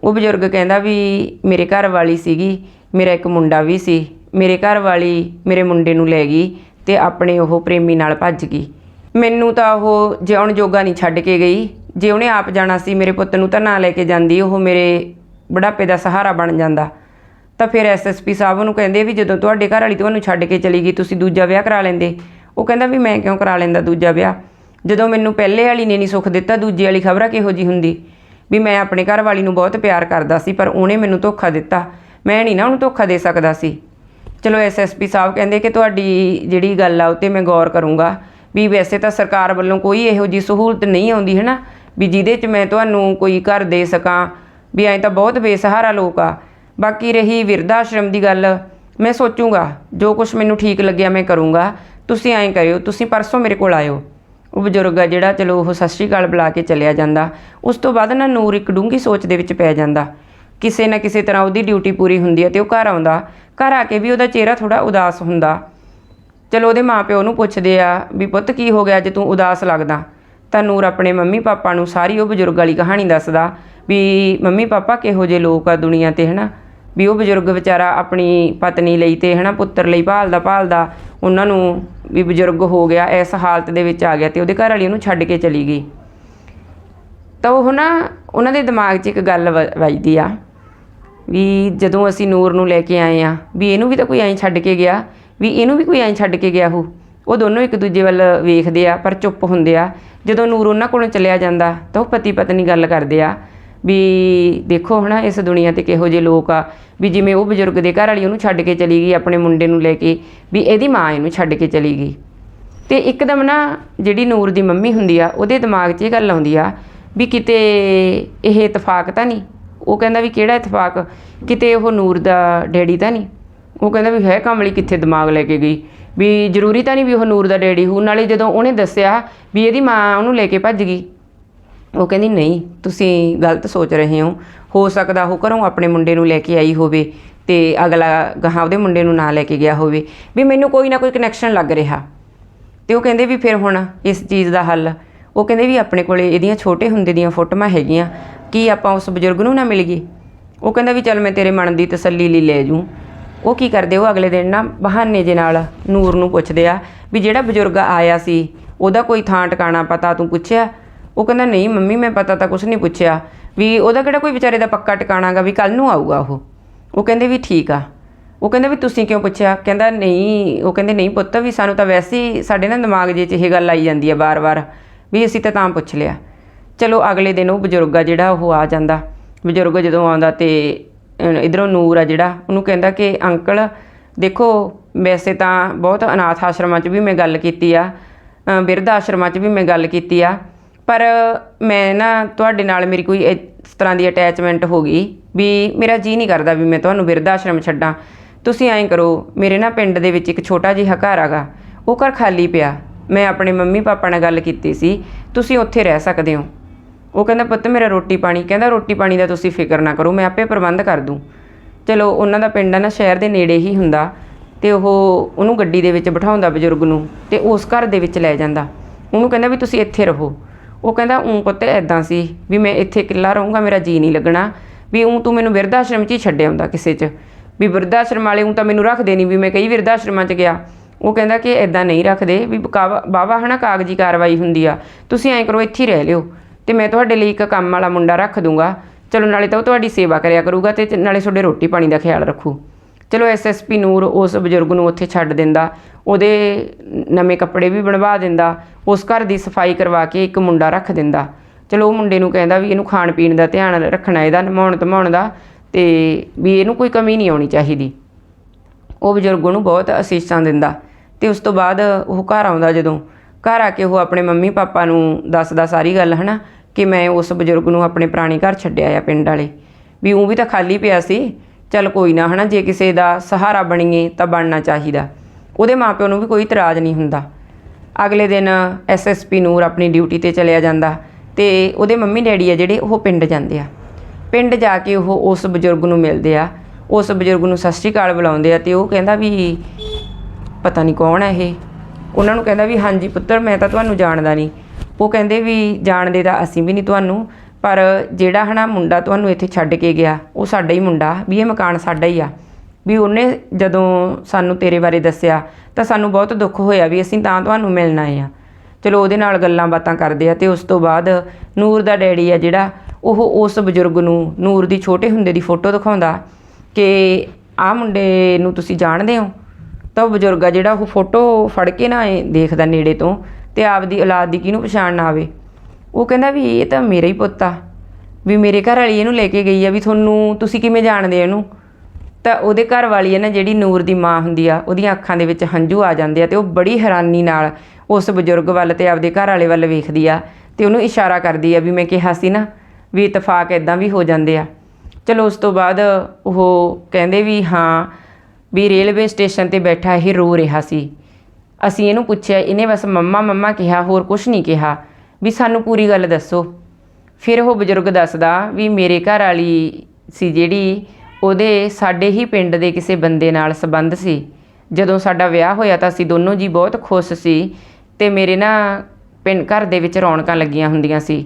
ਉਹ ਬਜ਼ੁਰਗ ਕਹਿੰਦਾ ਵੀ, ਮੇਰੇ ਘਰ ਵਾਲੀ ਸੀਗੀ, ਮੇਰਾ ਇੱਕ ਮੁੰਡਾ ਵੀ ਸੀ, ਮੇਰੇ ਘਰ ਵਾਲੀ ਮੇਰੇ ਮੁੰਡੇ ਨੂੰ ਲੈ ਗਈ ਤੇ ਆਪਣੇ ਉਹ ਪ੍ਰੇਮੀ ਨਾਲ ਭੱਜ ਗਈ। ਮੈਨੂੰ ਤਾਂ ਉਹ ਜਿਉਣ ਜੋਗਾ ਨਹੀਂ ਛੱਡ ਕੇ ਗਈ। ਜੇ ਉਹਨੇ ਆਪ ਜਾਣਾ ਸੀ ਮੇਰੇ ਪੁੱਤ ਨੂੰ ਤਾਂ ਨਾ ਲੈ ਕੇ ਜਾਂਦੀ, ਉਹ ਮੇਰੇ ਬੁਢਾਪੇ ਦਾ ਸਹਾਰਾ ਬਣ ਜਾਂਦਾ। ਤਾਂ ਫਿਰ ਐਸਐਸਪੀ ਸਾਹਿਬ ਉਹਨੂੰ ਕਹਿੰਦੇ ਵੀ ਜਦੋਂ ਤੁਹਾਡੇ ਘਰ ਵਾਲੀ ਤੁਹਾਨੂੰ ਛੱਡ ਕੇ ਚਲੀ ਗਈ, ਤੁਸੀਂ ਦੂਜਾ ਵਿਆਹ ਕਰਾ ਲੈਂਦੇ। ਉਹ ਕਹਿੰਦਾ ਵੀ ਮੈਂ ਕਿਉਂ ਕਰਾ ਲੈਂਦਾ ਦੂਜਾ ਵਿਆਹ? ਜਦੋਂ ਮੈਨੂੰ ਪਹਿਲੇ ਵਾਲੀ ਨੇ ਨਹੀਂ ਸੁੱਖ ਦਿੱਤਾ, ਦੂਜੀ ਵਾਲੀ ਖਬਰਾਂ ਕਿਹੋ ਜੀ ਹੁੰਦੀ? ਵੀ ਮੈਂ ਆਪਣੇ ਘਰ ਵਾਲੀ ਨੂੰ ਬਹੁਤ ਪਿਆਰ ਕਰਦਾ ਸੀ, ਪਰ ਉਹਨੇ ਮੈਨੂੰ ਧੋਖਾ ਦਿੱਤਾ। ਮੈਂ ਨਹੀਂ ਨਾ ਉਹਨੂੰ ਧੋਖਾ ਦੇ ਸਕਦਾ ਸੀ। ਚਲੋ ਐਸਐਸਪੀ ਸਾਹਿਬ ਕਹਿੰਦੇ ਕਿ ਤੁਹਾਡੀ ਜਿਹੜੀ ਗੱਲ ਆ, ਉਹ 'ਤੇ ਮੈਂ ਗੌਰ ਕਰੂੰਗਾ। ਵੀ ਵੈਸੇ ਤਾਂ ਸਰਕਾਰ ਵੱਲੋਂ ਕੋਈ ਇਹੋ ਜੀ ਸਹੂਲਤ ਨਹੀਂ ਆਉਂਦੀ ਹੈ ਨਾ ਵੀ ਜਿਹਦੇ 'ਚ ਮੈਂ ਤੁਹਾਨੂੰ ਕੋਈ ਘਰ ਦੇ ਸਕਾਂ, ਵੀ ਐਂ ਤਾਂ ਬਹੁਤ ਬੇਸਹਾਰਾ ਲੋਕ ਆ। ਬਾਕੀ ਰਹੀ ਵਿਰਧ ਆਸ਼ਰਮ ਦੀ ਗੱਲ, ਮੈਂ ਸੋਚੂੰਗਾ, ਜੋ ਕੁਝ ਮੈਨੂੰ ਠੀਕ ਲੱਗਿਆ ਮੈਂ ਕਰੂੰਗਾ। ਤੁਸੀਂ ਐਂ ਕਰਿਓ, ਤੁਸੀਂ ਪਰਸੋਂ ਮੇਰੇ ਕੋਲ ਆਇਓ। ਉਹ ਬਜ਼ੁਰਗ ਆ ਜਿਹੜਾ, ਚਲੋ ਉਹ ਸਤਿ ਸ਼੍ਰੀ ਅਕਾਲ ਬੁਲਾ ਕੇ ਚਲਿਆ ਜਾਂਦਾ। ਉਸ ਤੋਂ ਬਾਅਦ ਨਾ ਨੂਰ ਇੱਕ ਡੂੰਘੀ ਸੋਚ ਦੇ ਵਿੱਚ ਪੈ ਜਾਂਦਾ। ਕਿਸੇ ਨਾ ਕਿਸੇ ਤਰ੍ਹਾਂ ਉਹਦੀ ਡਿਊਟੀ ਪੂਰੀ ਹੁੰਦੀ ਹੈ ਤੇ ਉਹ ਘਰ ਆਉਂਦਾ। ਘਰ ਆ ਕੇ ਵੀ ਉਹਦਾ ਚਿਹਰਾ ਥੋੜਾ ਉਦਾਸ ਹੁੰਦਾ। ਚਲੋ ਉਹਦੇ ਮਾਪਿਓ ਨੂੰ ਪੁੱਛਦੇ ਆ ਵੀ, ਪੁੱਤ, ਕੀ ਹੋ ਗਿਆ? ਅੱਜ ਤੂੰ ਉਦਾਸ ਲੱਗਦਾ? ਤਾਂ ਨੂਰ ਆਪਣੇ ਮੰਮੀ ਪਾਪਾ ਨੂੰ ਸਾਰੀ ਉਹ ਬਜ਼ੁਰਗ ਵਾਲੀ ਕਹਾਣੀ ਦੱਸਦਾ ਵੀ ਮੰਮੀ ਪਾਪਾ ਕਿਹੋ ਜਿਹੇ ਲੋਕ ਆ ਦੁਨੀਆ ਤੇ, ਹਨਾ? ਵੀ ਉਹ ਬਜ਼ੁਰਗ ਵਿਚਾਰਾ ਆਪਣੀ ਪਤਨੀ ਲਈ ਤੇ ਹਨਾ ਪੁੱਤਰ ਲਈ ਭਾਲਦਾ ਭਾਲਦਾ ਉਹਨਾਂ ਨੂੰ ਵੀ ਬਜ਼ੁਰਗ ਹੋ ਗਿਆ, ਇਸ ਹਾਲਤ ਦੇ ਵਿੱਚ ਆ ਗਿਆ ਤੇ ਉਹਦੇ ਘਰ ਵਾਲੀ ਉਹਨੂੰ ਛੱਡ ਕੇ ਚਲੀ ਗਈ। ਤਾਂ ਉਹ ਨਾ ਉਹਨਾਂ ਦੇ ਦਿਮਾਗ 'ਚ ਇੱਕ ਗੱਲ ਵ- ਵੱਜਦੀ ਆ ਵੀ ਜਦੋਂ ਅਸੀਂ ਨੂਰ ਨੂੰ ਲੈ ਕੇ ਆਏ ਆ, ਵੀ ਇਹਨੂੰ ਵੀ ਤਾਂ ਕੋਈ ਐਂ ਛੱਡ ਕੇ ਗਿਆ, ਵੀ ਇਹਨੂੰ ਵੀ ਕੋਈ ਐਂ ਛੱਡ ਕੇ ਗਿਆ ਹੋ ਉਹ ਦੋਨੋਂ ਇੱਕ ਦੂਜੇ ਵੱਲ ਵੇਖਦੇ ਆ ਪਰ ਚੁੱਪ ਹੁੰਦੇ ਆ। ਜਦੋਂ ਨੂਰ ਉਹਨਾਂ ਕੋਲੋਂ ਚਲਿਆ ਜਾਂਦਾ ਤਾਂ ਉਹ ਪਤੀ ਪਤਨੀ ਗੱਲ ਕਰਦੇ ਆ ਵੀ ਦੇਖੋ ਹਨਾ, ਇਸ ਦੁਨੀਆ ਤੇ ਕਿਹੋ ਜਿਹੇ ਲੋਕ ਆ, ਵੀ ਜਿਵੇਂ ਉਹ ਬਜ਼ੁਰਗ ਦੇ ਘਰ ਵਾਲੀ ਉਹਨੂੰ ਛੱਡ ਕੇ ਚਲੀ ਗਈ, ਆਪਣੇ ਮੁੰਡੇ ਨੂੰ ਲੈ ਕੇ, ਵੀ ਇਹਦੀ ਮਾਂ ਇਹਨੂੰ ਛੱਡ ਕੇ ਚਲੀ ਗਈ। ਤੇ ਇੱਕਦਮ ਨਾ ਜਿਹੜੀ ਨੂਰ ਦੀ ਮੰਮੀ ਹੁੰਦੀ ਆ, ਉਹਦੇ ਦਿਮਾਗ 'ਚ ਇਹ ਗੱਲ ਆਉਂਦੀ ਆ, ਵੀ ਕਿਤੇ ਇਹ ਇਤਫਾਕ ਤਾਂ ਨਹੀਂ? ਉਹ ਕਹਿੰਦਾ ਵੀ ਕਿਹੜਾ ਇਤਫਾਕ? ਕਿਤੇ ਉਹ ਨੂਰ ਦਾ ਡੈਡੀ ਤਾਂ ਨਹੀਂ? ਉਹ ਕਹਿੰਦਾ ਵੀ ਹੈ ਕਮਲੀ ਕਿੱਥੇ ਦਿਮਾਗ ਲੈ ਕੇ ਗਈ? ਵੀ ਜ਼ਰੂਰੀ ਤਾਂ ਨਹੀਂ ਵੀ ਉਹ ਨੂਰ ਦਾ ਡੈਡੀ ਹੋ ਨਾਲੇ ਜਦੋਂ ਉਹਨੇ ਦੱਸਿਆ ਵੀ ਇਹਦੀ ਮਾਂ ਉਹਨੂੰ ਲੈ ਕੇ ਭੱਜ ਗਈ ਉਹ ਕਹਿੰਦੀ, ਨਹੀਂ, ਤੁਸੀਂ ਗਲਤ ਸੋਚ ਰਹੇ ਹੋ। ਹੋ ਸਕਦਾ ਉਹ ਘਰੋਂ ਆਪਣੇ ਮੁੰਡੇ ਨੂੰ ਲੈ ਕੇ ਆਈ ਹੋਵੇ ਤੇ ਅਗਲਾ ਗਾਹਾਂ ਉਹਦੇ ਮੁੰਡੇ ਨੂੰ ਨਾ ਲੈ ਕੇ ਗਿਆ ਹੋਵੇ। ਵੀ ਮੈਨੂੰ ਕੋਈ ਨਾ ਕੋਈ ਕਨੈਕਸ਼ਨ ਲੱਗ ਰਿਹਾ। ਤੇ ਉਹ ਕਹਿੰਦੇ ਵੀ ਫਿਰ ਹੁਣ ਇਸ ਚੀਜ਼ ਦਾ ਹੱਲ। ਉਹ ਕਹਿੰਦੇ ਵੀ ਆਪਣੇ ਕੋਲੇ ਇਹਦੀਆਂ ਛੋਟੇ ਹੁੰਦੇ ਦੀਆਂ ਫੋਟੋਆਂ ਹੈਗੀਆਂ। ਕੀ ਆਪਾਂ ਉਸ ਬਜ਼ੁਰਗ ਨੂੰ ਨਾ ਮਿਲ ਗਏ ਉਹ ਕਹਿੰਦਾ ਵੀ ਚੱਲ ਮੈਂ ਤੇਰੇ ਮਨ ਦੀ ਤਸੱਲੀ ਲਈ ਲੈ ਜੂੰ ਉਹ ਕੀ ਕਰਦੇ? ਉਹ ਅਗਲੇ ਦਿਨ ਨਾ ਬਹਾਨੇ ਜੇ ਨਾਲ ਨੂਰ ਨੂੰ ਪੁੱਛਦੇ ਆ ਵੀ ਜਿਹੜਾ ਬਜ਼ੁਰਗ ਆਇਆ ਸੀ, ਉਹਦਾ ਕੋਈ ਥਾਂ ਟਿਕਾਣਾ ਪਤਾ ਤੂੰ ਪੁੱਛਿਆ? ਉਹ ਕਹਿੰਦਾ, ਨਹੀਂ ਮੰਮੀ, ਮੈਂ ਪਤਾ ਤਾਂ ਕੁਝ ਨਹੀਂ ਪੁੱਛਿਆ ਵੀ ਉਹਦਾ ਕਿਹੜਾ ਕੋਈ ਵਿਚਾਰੇ ਦਾ ਪੱਕਾ ਟਿਕਾਣਾਗਾ ਵੀ ਕੱਲ ਨੂੰ ਆਊਗਾ ਉਹ। ਉਹ ਕਹਿੰਦੇ ਵੀ ਠੀਕ ਆ। ਉਹ ਕਹਿੰਦੇ ਵੀ ਤੁਸੀਂ ਕਿਉਂ ਪੁੱਛਿਆ? ਕਹਿੰਦਾ, ਨਹੀਂ, ਉਹ ਕਹਿੰਦੇ, ਨਹੀਂ ਪੁੱਤ, ਵੀ ਸਾਨੂੰ ਤਾਂ ਵੈਸੇ ਹੀ ਸਾਡੇ ਨਾ ਦਿਮਾਗ ਜੇ 'ਚ ਇਹ ਗੱਲ ਆਈ ਜਾਂਦੀ ਆ ਬਾਰ-ਬਾਰ ਵੀ ਅਸੀਂ ਤਾਂ ਤਾਂ ਪੁੱਛ ਲਿਆ। ਚਲੋ, ਅਗਲੇ ਦਿਨ ਉਹ ਬਜ਼ੁਰਗ ਆ ਜਿਹੜਾ, ਉਹ ਆ ਜਾਂਦਾ। ਬਜ਼ੁਰਗ ਜਦੋਂ ਆਉਂਦਾ ਤੇ ਇਧਰੋਂ ਨੂਰ ਆ ਜਿਹੜਾ, ਉਹਨੂੰ ਕਹਿੰਦਾ ਕਿ, ਅੰਕਲ, ਦੇਖੋ, ਵੈਸੇ ਤਾਂ ਬਹੁਤ ਅਨਾਥ ਆਸ਼ਰਮਾਂ 'ਚ ਵੀ ਮੈਂ ਗੱਲ ਕੀਤੀ ਆ ਬਿਰਧ ਆਸ਼ਰਮਾਂ 'ਚ ਵੀ ਮੈਂ ਗੱਲ ਕੀਤੀ ਆ ਪਰ ਮੈਂ ਨਾ ਤੁਹਾਡੇ ਨਾਲ ਮੇਰੀ ਕੋਈ ਇਸ ਤਰ੍ਹਾਂ ਦੀ ਅਟੈਚਮੈਂਟ ਹੋ ਗਈ ਵੀ ਮੇਰਾ ਜੀ ਨਹੀਂ ਕਰਦਾ ਵੀ ਮੈਂ ਤੁਹਾਨੂੰ ਬਿਰਧ ਆਸ਼ਰਮ ਛੱਡਾਂ। ਤੁਸੀਂ ਐਂ ਕਰੋ, ਮੇਰੇ ਨਾ ਪਿੰਡ ਦੇ ਵਿੱਚ ਇੱਕ ਛੋਟਾ ਜਿਹਾ ਘਰ ਹੈਗਾ, ਉਹ ਘਰ ਖਾਲੀ ਪਿਆ। ਮੈਂ ਆਪਣੇ ਮੰਮੀ ਪਾਪਾ ਨਾਲ ਗੱਲ ਕੀਤੀ ਸੀ, ਤੁਸੀਂ ਉੱਥੇ ਰਹਿ ਸਕਦੇ ਹੋ। ਉਹ ਕਹਿੰਦਾ, ਪੁੱਤ, ਮੇਰਾ ਰੋਟੀ ਪਾਣੀ, ਕਹਿੰਦਾ, ਰੋਟੀ ਪਾਣੀ ਦਾ ਤੁਸੀਂ ਫਿਕਰ ਨਾ ਕਰੋ, ਮੈਂ ਆਪੇ ਪ੍ਰਬੰਧ ਕਰ ਦੂੰ। ਚਲੋ, ਉਹਨਾਂ ਦਾ ਪਿੰਡ ਆ ਨਾ, ਸ਼ਹਿਰ ਦੇ ਨੇੜੇ ਹੀ ਹੁੰਦਾ ਤੇ ਉਹ ਉਹਨੂੰ ਗੱਡੀ ਦੇ ਵਿੱਚ ਬਿਠਾਉਂਦਾ ਬਜ਼ੁਰਗ ਨੂੰ ਤੇ ਉਸ ਘਰ ਦੇ ਵਿੱਚ ਲੈ ਜਾਂਦਾ। ਉਹਨੂੰ ਕਹਿੰਦਾ ਵੀ ਤੁਸੀਂ ਇੱਥੇ ਰਹੋ। ਉਹ ਕਹਿੰਦਾ, ਉਂ ਪੁੱਤ ਐਦਾਂ ਸੀ ਵੀ ਮੈਂ ਇੱਥੇ ਕਿੱਲਾ ਰਹੂੰਗਾ, ਮੇਰਾ ਜੀ ਨਹੀਂ ਲੱਗਣਾ। ਵੀ ਉਂ ਤੂੰ ਮੈਨੂੰ ਬਿਰਧ ਆਸ਼ਰਮ 'ਚ ਹੀ ਛੱਡਿਆ ਹੁੰਦਾ ਕਿਸੇ 'ਚ। ਵੀ ਬਿਰਧ ਆਸ਼ਰਮ ਵਾਲੇ ਉਂ ਤਾਂ ਮੈਨੂੰ ਰੱਖਦੇ ਨਹੀਂ, ਵੀ ਮੈਂ ਕਈ ਬਿਰਧ ਆਸ਼ਰਮਾਂ 'ਚ ਗਿਆ। ਉਹ ਕਹਿੰਦਾ ਕਿ ਐਦਾਂ ਨਹੀਂ ਰੱਖਦੇ, ਵੀ ਬਾਬਾ ਹਨਾ ਕਾਗਜ਼ੀ ਕਾਰਵਾਈ ਹੁੰਦੀ ਆ। ਤੁਸੀਂ ਐਂ ਕਰੋ, ਇੱਥੇ ਹੀ ਰਹਿ ਲਿਓ ਤੇ ਮੈਂ ਤੁਹਾਡੇ ਲਈ ਇੱਕ ਕੰਮ ਵਾਲਾ ਮੁੰਡਾ ਰੱਖ ਦੂੰਗਾ। ਚਲੋ, ਨਾਲੇ ਤਾਂ ਉਹ ਤੁਹਾਡੀ ਸੇਵਾ ਕਰਿਆ ਕਰੂਗਾ ਤੇ ਨਾਲੇ ਤੁਹਾਡੇ ਰੋਟੀ ਪਾਣੀ ਦਾ ਖਿਆਲ ਰੱਖੂ। ਚਲੋ ਐਸਐਸਪੀ ਨੂਰ ਉਸ ਬਜ਼ੁਰਗ ਨੂੰ ਉੱਥੇ ਛੱਡ ਦਿੰਦਾ। ਉਹਦੇ ਨਵੇਂ ਕੱਪੜੇ ਵੀ ਬਣਵਾ ਦਿੰਦਾ। ਉਸ ਘਰ ਦੀ ਸਫ਼ਾਈ ਕਰਵਾ ਕੇ ਇੱਕ ਮੁੰਡਾ ਰੱਖ ਦਿੰਦਾ। ਚਲੋ ਉਹ ਮੁੰਡੇ ਨੂੰ ਕਹਿੰਦਾ ਵੀ ਇਹਨੂੰ ਖਾਣ ਪੀਣ ਦਾ ਧਿਆਨ ਰੱਖਣਾ, ਇਹਦਾ ਨਮਾਉਣ ਧਮਾਉਣ ਦਾ ਤੇ ਵੀ ਇਹਨੂੰ ਕੋਈ ਕਮੀ ਨਹੀਂ ਆਉਣੀ ਚਾਹੀਦੀ। ਉਹ ਬਜ਼ੁਰਗ ਨੂੰ ਬਹੁਤ ਅਸੀਸਾਂ ਦਿੰਦਾ ਤੇ ਉਸ ਤੋਂ ਬਾਅਦ ਉਹ ਘਰ ਆਉਂਦਾ ਜਦੋਂ। ਘਰ ਆ ਕੇ ਉਹ ਆਪਣੇ ਮੰਮੀ ਪਾਪਾ ਨੂੰ ਦੱਸਦਾ ਸਾਰੀ ਗੱਲ, ਹਨਾ, ਕਿ ਮੈਂ ਉਸ ਬਜ਼ੁਰਗ ਨੂੰ ਆਪਣੇ ਪੁਰਾਣੇ ਘਰ ਛੱਡਿਆ ਆ ਪਿੰਡ ਵਾਲੇ। ਵੀ ਉਹ ਵੀ ਤਾਂ ਖਾਲੀ ਪਿਆ ਸੀ। ਚੱਲ ਕੋਈ ਨਾ, ਹਨਾ, ਜੇ ਕਿਸੇ ਦਾ ਸਹਾਰਾ ਬਣੀਏ ਤਾਂ ਬਣਨਾ ਚਾਹੀਦਾ। ਉਹਦੇ ਮਾਪਿਓ ਨੂੰ ਵੀ ਕੋਈ ਇਤਰਾਜ਼ ਨਹੀਂ ਹੁੰਦਾ। ਅਗਲੇ ਦਿਨ ਐਸਐਸਪੀ ਨੂਰ ਆਪਣੀ ਡਿਊਟੀ ਤੇ ਚਲਿਆ ਜਾਂਦਾ ਤੇ ਉਹਦੇ ਮੰਮੀ ਡੈਡੀ ਆ ਜਿਹੜੇ, ਉਹ ਪਿੰਡ ਜਾਂਦੇ ਆ। ਪਿੰਡ ਜਾ ਕੇ ਉਹ ਉਸ ਬਜ਼ੁਰਗ ਨੂੰ ਮਿਲਦੇ ਆ। ਉਸ ਬਜ਼ੁਰਗ ਨੂੰ ਸਤਿ ਸ਼੍ਰੀ ਅਕਾਲ ਬੁਲਾਉਂਦੇ ਆ ਤੇ ਉਹ ਕਹਿੰਦਾ ਵੀ, ਪਤਾ ਨਹੀਂ ਕੌਣ ਹੈ ਇਹ। ਉਹਨਾਂ ਨੂੰ ਕਹਿੰਦਾ ਵੀ, ਹਾਂਜੀ ਪੁੱਤਰ, ਮੈਂ ਤਾਂ ਤੁਹਾਨੂੰ ਜਾਣਦਾ ਨਹੀਂ। ਉਹ ਕਹਿੰਦੇ ਵੀ, ਜਾਣਦੇ ਤਾਂ ਅਸੀਂ ਵੀ ਨਹੀਂ ਤੁਹਾਨੂੰ, ਪਰ ਜਿਹੜਾ ਹਨਾ ਮੁੰਡਾ ਤੁਹਾਨੂੰ ਇੱਥੇ ਛੱਡ ਕੇ ਗਿਆ, ਉਹ ਸਾਡਾ ਹੀ ਮੁੰਡਾ, ਵੀ ਇਹ ਮਕਾਨ ਸਾਡਾ ਹੀ ਆ। ਵੀ ਉਹਨੇ ਜਦੋਂ ਸਾਨੂੰ ਤੇਰੇ ਬਾਰੇ ਦੱਸਿਆ ਤਾਂ ਸਾਨੂੰ ਬਹੁਤ ਦੁੱਖ ਹੋਇਆ ਵੀ ਅਸੀਂ ਤਾਂ ਤੁਹਾਨੂੰ ਮਿਲਣ ਆਏ ਆ ਚਲੋ ਉਹਦੇ ਨਾਲ ਗੱਲਾਂ ਬਾਤਾਂ ਕਰਦੇ ਆ ਤੇ ਉਸ ਤੋਂ ਬਾਅਦ ਨੂਰ ਦਾ ਡੈਡੀ ਆ ਜਿਹੜਾ, ਉਹ ਉਸ ਬਜ਼ੁਰਗ ਨੂੰ, ਨੂਰ ਦੀ ਛੋਟੇ ਹੁੰਦੇ ਦੀ ਫੋਟੋ ਦਿਖਾਉਂਦਾ ਕਿ ਆਹ ਮੁੰਡੇ ਨੂੰ ਤੁਸੀਂ ਜਾਣਦੇ ਹੋ? ਤਾਂ ਉਹ ਬਜ਼ੁਰਗ ਆ ਜਿਹੜਾ ਉਹ ਫੋਟੋ ਫੜ ਕੇ ਨਾ ਦੇਖਦਾ ਨੇੜੇ ਤੋਂ ਤੇ ਆਪਦੀ ਔਲਾਦ ਦੀ ਕਿਹਨੂੰ ਪਛਾਣ ਨਾ ਆਵੇ। ਉਹ ਕਹਿੰਦਾ ਵੀ ਇਹ ਤਾਂ ਮੇਰਾ ਹੀ ਪੁੱਤ ਆ, ਵੀ ਮੇਰੇ ਘਰ ਵਾਲੀ ਇਹਨੂੰ ਲੈ ਕੇ ਗਈ ਆ ਵੀ ਤੁਹਾਨੂੰ ਤੁਸੀਂ ਕਿਵੇਂ ਜਾਣਦੇ ਇਹਨੂੰ? ਤਾਂ ਉਹਦੇ ਘਰ ਵਾਲੀ ਹੈ ਨਾ, ਜਿਹੜੀ ਨੂਰ ਦੀ ਮਾਂ ਹੁੰਦੀ ਆ, ਉਹਦੀਆਂ ਅੱਖਾਂ ਦੇ ਵਿੱਚ ਹੰਝੂ ਆ ਜਾਂਦੇ ਆ ਤੇ ਉਹ ਬੜੀ ਹੈਰਾਨੀ ਨਾਲ ਉਸ ਬਜ਼ੁਰਗ ਵੱਲ ਤੇ ਆਪਦੇ ਘਰ ਵਾਲੇ ਵੱਲ ਵੇਖਦੀ ਆ ਤੇ ਉਹਨੂੰ ਇਸ਼ਾਰਾ ਕਰਦੀ ਆ ਵੀ ਮੈਂ ਕਿਹਾ ਸੀ ਨਾ ਵੀ ਇਤਫਾਕ ਇਦਾਂ ਵੀ ਹੋ ਜਾਂਦੇ ਆ। ਚਲੋ ਉਸ ਤੋਂ ਬਾਅਦ ਉਹ ਕਹਿੰਦੇ ਵੀ ਹਾਂ ਵੀ ਰੇਲਵੇ ਸਟੇਸ਼ਨ ਤੇ ਬੈਠਾ ਇਹ ਰੋ ਰਿਹਾ ਸੀ। ਅਸੀਂ ਇਹਨੂੰ ਪੁੱਛਿਆ, ਇਹਨੇ ਬਸ ਮੰਮਾ ਮੰਮਾ ਕਿਹਾ, ਹੋਰ ਕੁਝ ਨਹੀਂ ਕਿਹਾ, ਵੀ ਸਾਨੂੰ ਪੂਰੀ ਗੱਲ ਦੱਸੋ। ਫਿਰ ਉਹ ਬਜ਼ੁਰਗ ਦੱਸਦਾ ਵੀ ਮੇਰੇ ਘਰ ਵਾਲੀ ਸੀ ਜਿਹੜੀ ਉਹਦੇ ਸਾਡੇ ਹੀ ਪਿੰਡ ਦੇ ਕਿਸੇ ਬੰਦੇ ਨਾਲ ਸੰਬੰਧ ਸੀ। ਜਦੋਂ ਸਾਡਾ ਵਿਆਹ ਹੋਇਆ ਤਾਂ ਅਸੀਂ ਦੋਨੋਂ ਜੀ ਬਹੁਤ ਖੁਸ਼ ਸੀ ਤੇ ਮੇਰੇ ਨਾ ਪਿੰਡ ਘਰ ਦੇ ਵਿੱਚ ਰੌਣਕਾਂ ਲੱਗੀਆਂ ਹੁੰਦੀਆਂ ਸੀ।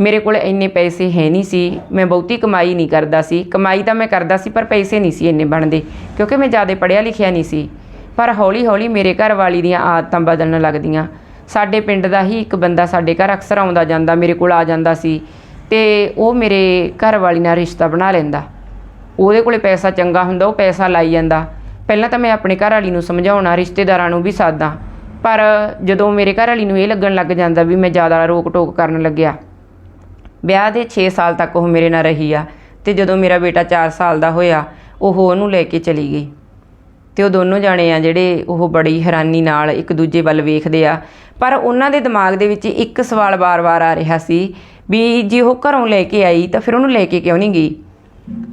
ਮੇਰੇ ਕੋਲ ਇੰਨੇ ਪੈਸੇ ਹੈ ਨਹੀਂ ਸੀ। ਮੈਂ ਬਹੁਤੀ ਕਮਾਈ ਨਹੀਂ ਕਰਦਾ ਸੀ। ਕਮਾਈ ਤਾਂ ਮੈਂ ਕਰਦਾ ਸੀ ਪਰ ਪੈਸੇ ਨਹੀਂ ਸੀ ਇੰਨੇ ਬਣਦੇ, ਕਿਉਂਕਿ ਮੈਂ ਜ਼ਿਆਦਾ ਪੜ੍ਹਿਆ ਲਿਖਿਆ ਨਹੀਂ ਸੀ। ਪਰ ਹੌਲੀ ਹੌਲੀ ਮੇਰੇ ਘਰ ਵਾਲੀ ਦੀਆਂ ਆਦਤਾਂ ਬਦਲਣ ਲੱਗਦੀਆਂ। ਸਾਡੇ ਪਿੰਡ ਦਾ ਹੀ ਇੱਕ ਬੰਦਾ ਸਾਡੇ ਘਰ ਅਕਸਰ ਆਉਂਦਾ ਜਾਂਦਾ, ਮੇਰੇ ਕੋਲ ਆ ਜਾਂਦਾ ਸੀ ਤੇ ਉਹ ਮੇਰੇ ਘਰ ਵਾਲੀ ਨਾਲ ਰਿਸ਼ਤਾ ਬਣਾ ਲੈਂਦਾ। ਉਹਦੇ ਕੋਲੇ ਪੈਸਾ ਚੰਗਾ ਹੁੰਦਾ, ਉਹ ਪੈਸਾ ਲਾਈ ਜਾਂਦਾ। ਪਹਿਲਾਂ ਤਾਂ ਮੈਂ ਆਪਣੇ ਘਰ ਵਾਲੀ ਨੂੰ ਸਮਝਾਉਣਾ, ਰਿਸ਼ਤੇਦਾਰਾਂ ਨੂੰ ਵੀ ਸਾਦਾ। ਪਰ ਜਦੋਂ ਮੇਰੇ ਘਰ ਵਾਲੀ ਨੂੰ ਇਹ ਲੱਗਣ ਲੱਗ ਜਾਂਦਾ ਵੀ ਮੈਂ ਜ਼ਿਆਦਾ ਰੋਕ ਟੋਕ ਕਰਨ ਲੱਗਿਆ, ਵਿਆਹ ਦੇ 6 ਸਾਲ ਤੱਕ ਉਹ ਮੇਰੇ ਨਾਲ ਰਹੀ ਆ ਤੇ ਜਦੋਂ ਮੇਰਾ ਬੇਟਾ 4 ਸਾਲ ਦਾ ਹੋਇਆ, ਉਹ ਉਹਨੂੰ ਲੈ ਕੇ ਚਲੀ ਗਈ। ਤੇ ਉਹ ਦੋਨੋਂ ਜਾਣੇ ਆ ਜਿਹੜੇ ਉਹ ਬੜੀ ਹੈਰਾਨੀ ਨਾਲ ਇੱਕ ਦੂਜੇ ਵੱਲ ਵੇਖਦੇ ਆ। ਪਰ ਉਹਨਾਂ ਦੇ ਦਿਮਾਗ ਦੇ ਵਿੱਚ ਇੱਕ ਸਵਾਲ ਵਾਰ-ਵਾਰ ਆ ਰਿਹਾ ਸੀ ਵੀ ਜੇ ਉਹ ਘਰੋਂ ਲੈ ਕੇ ਆਈ ਤਾਂ ਫਿਰ ਉਹਨੂੰ ਲੈ ਕੇ ਕਿਉਂ ਨਹੀਂ ਗਈ?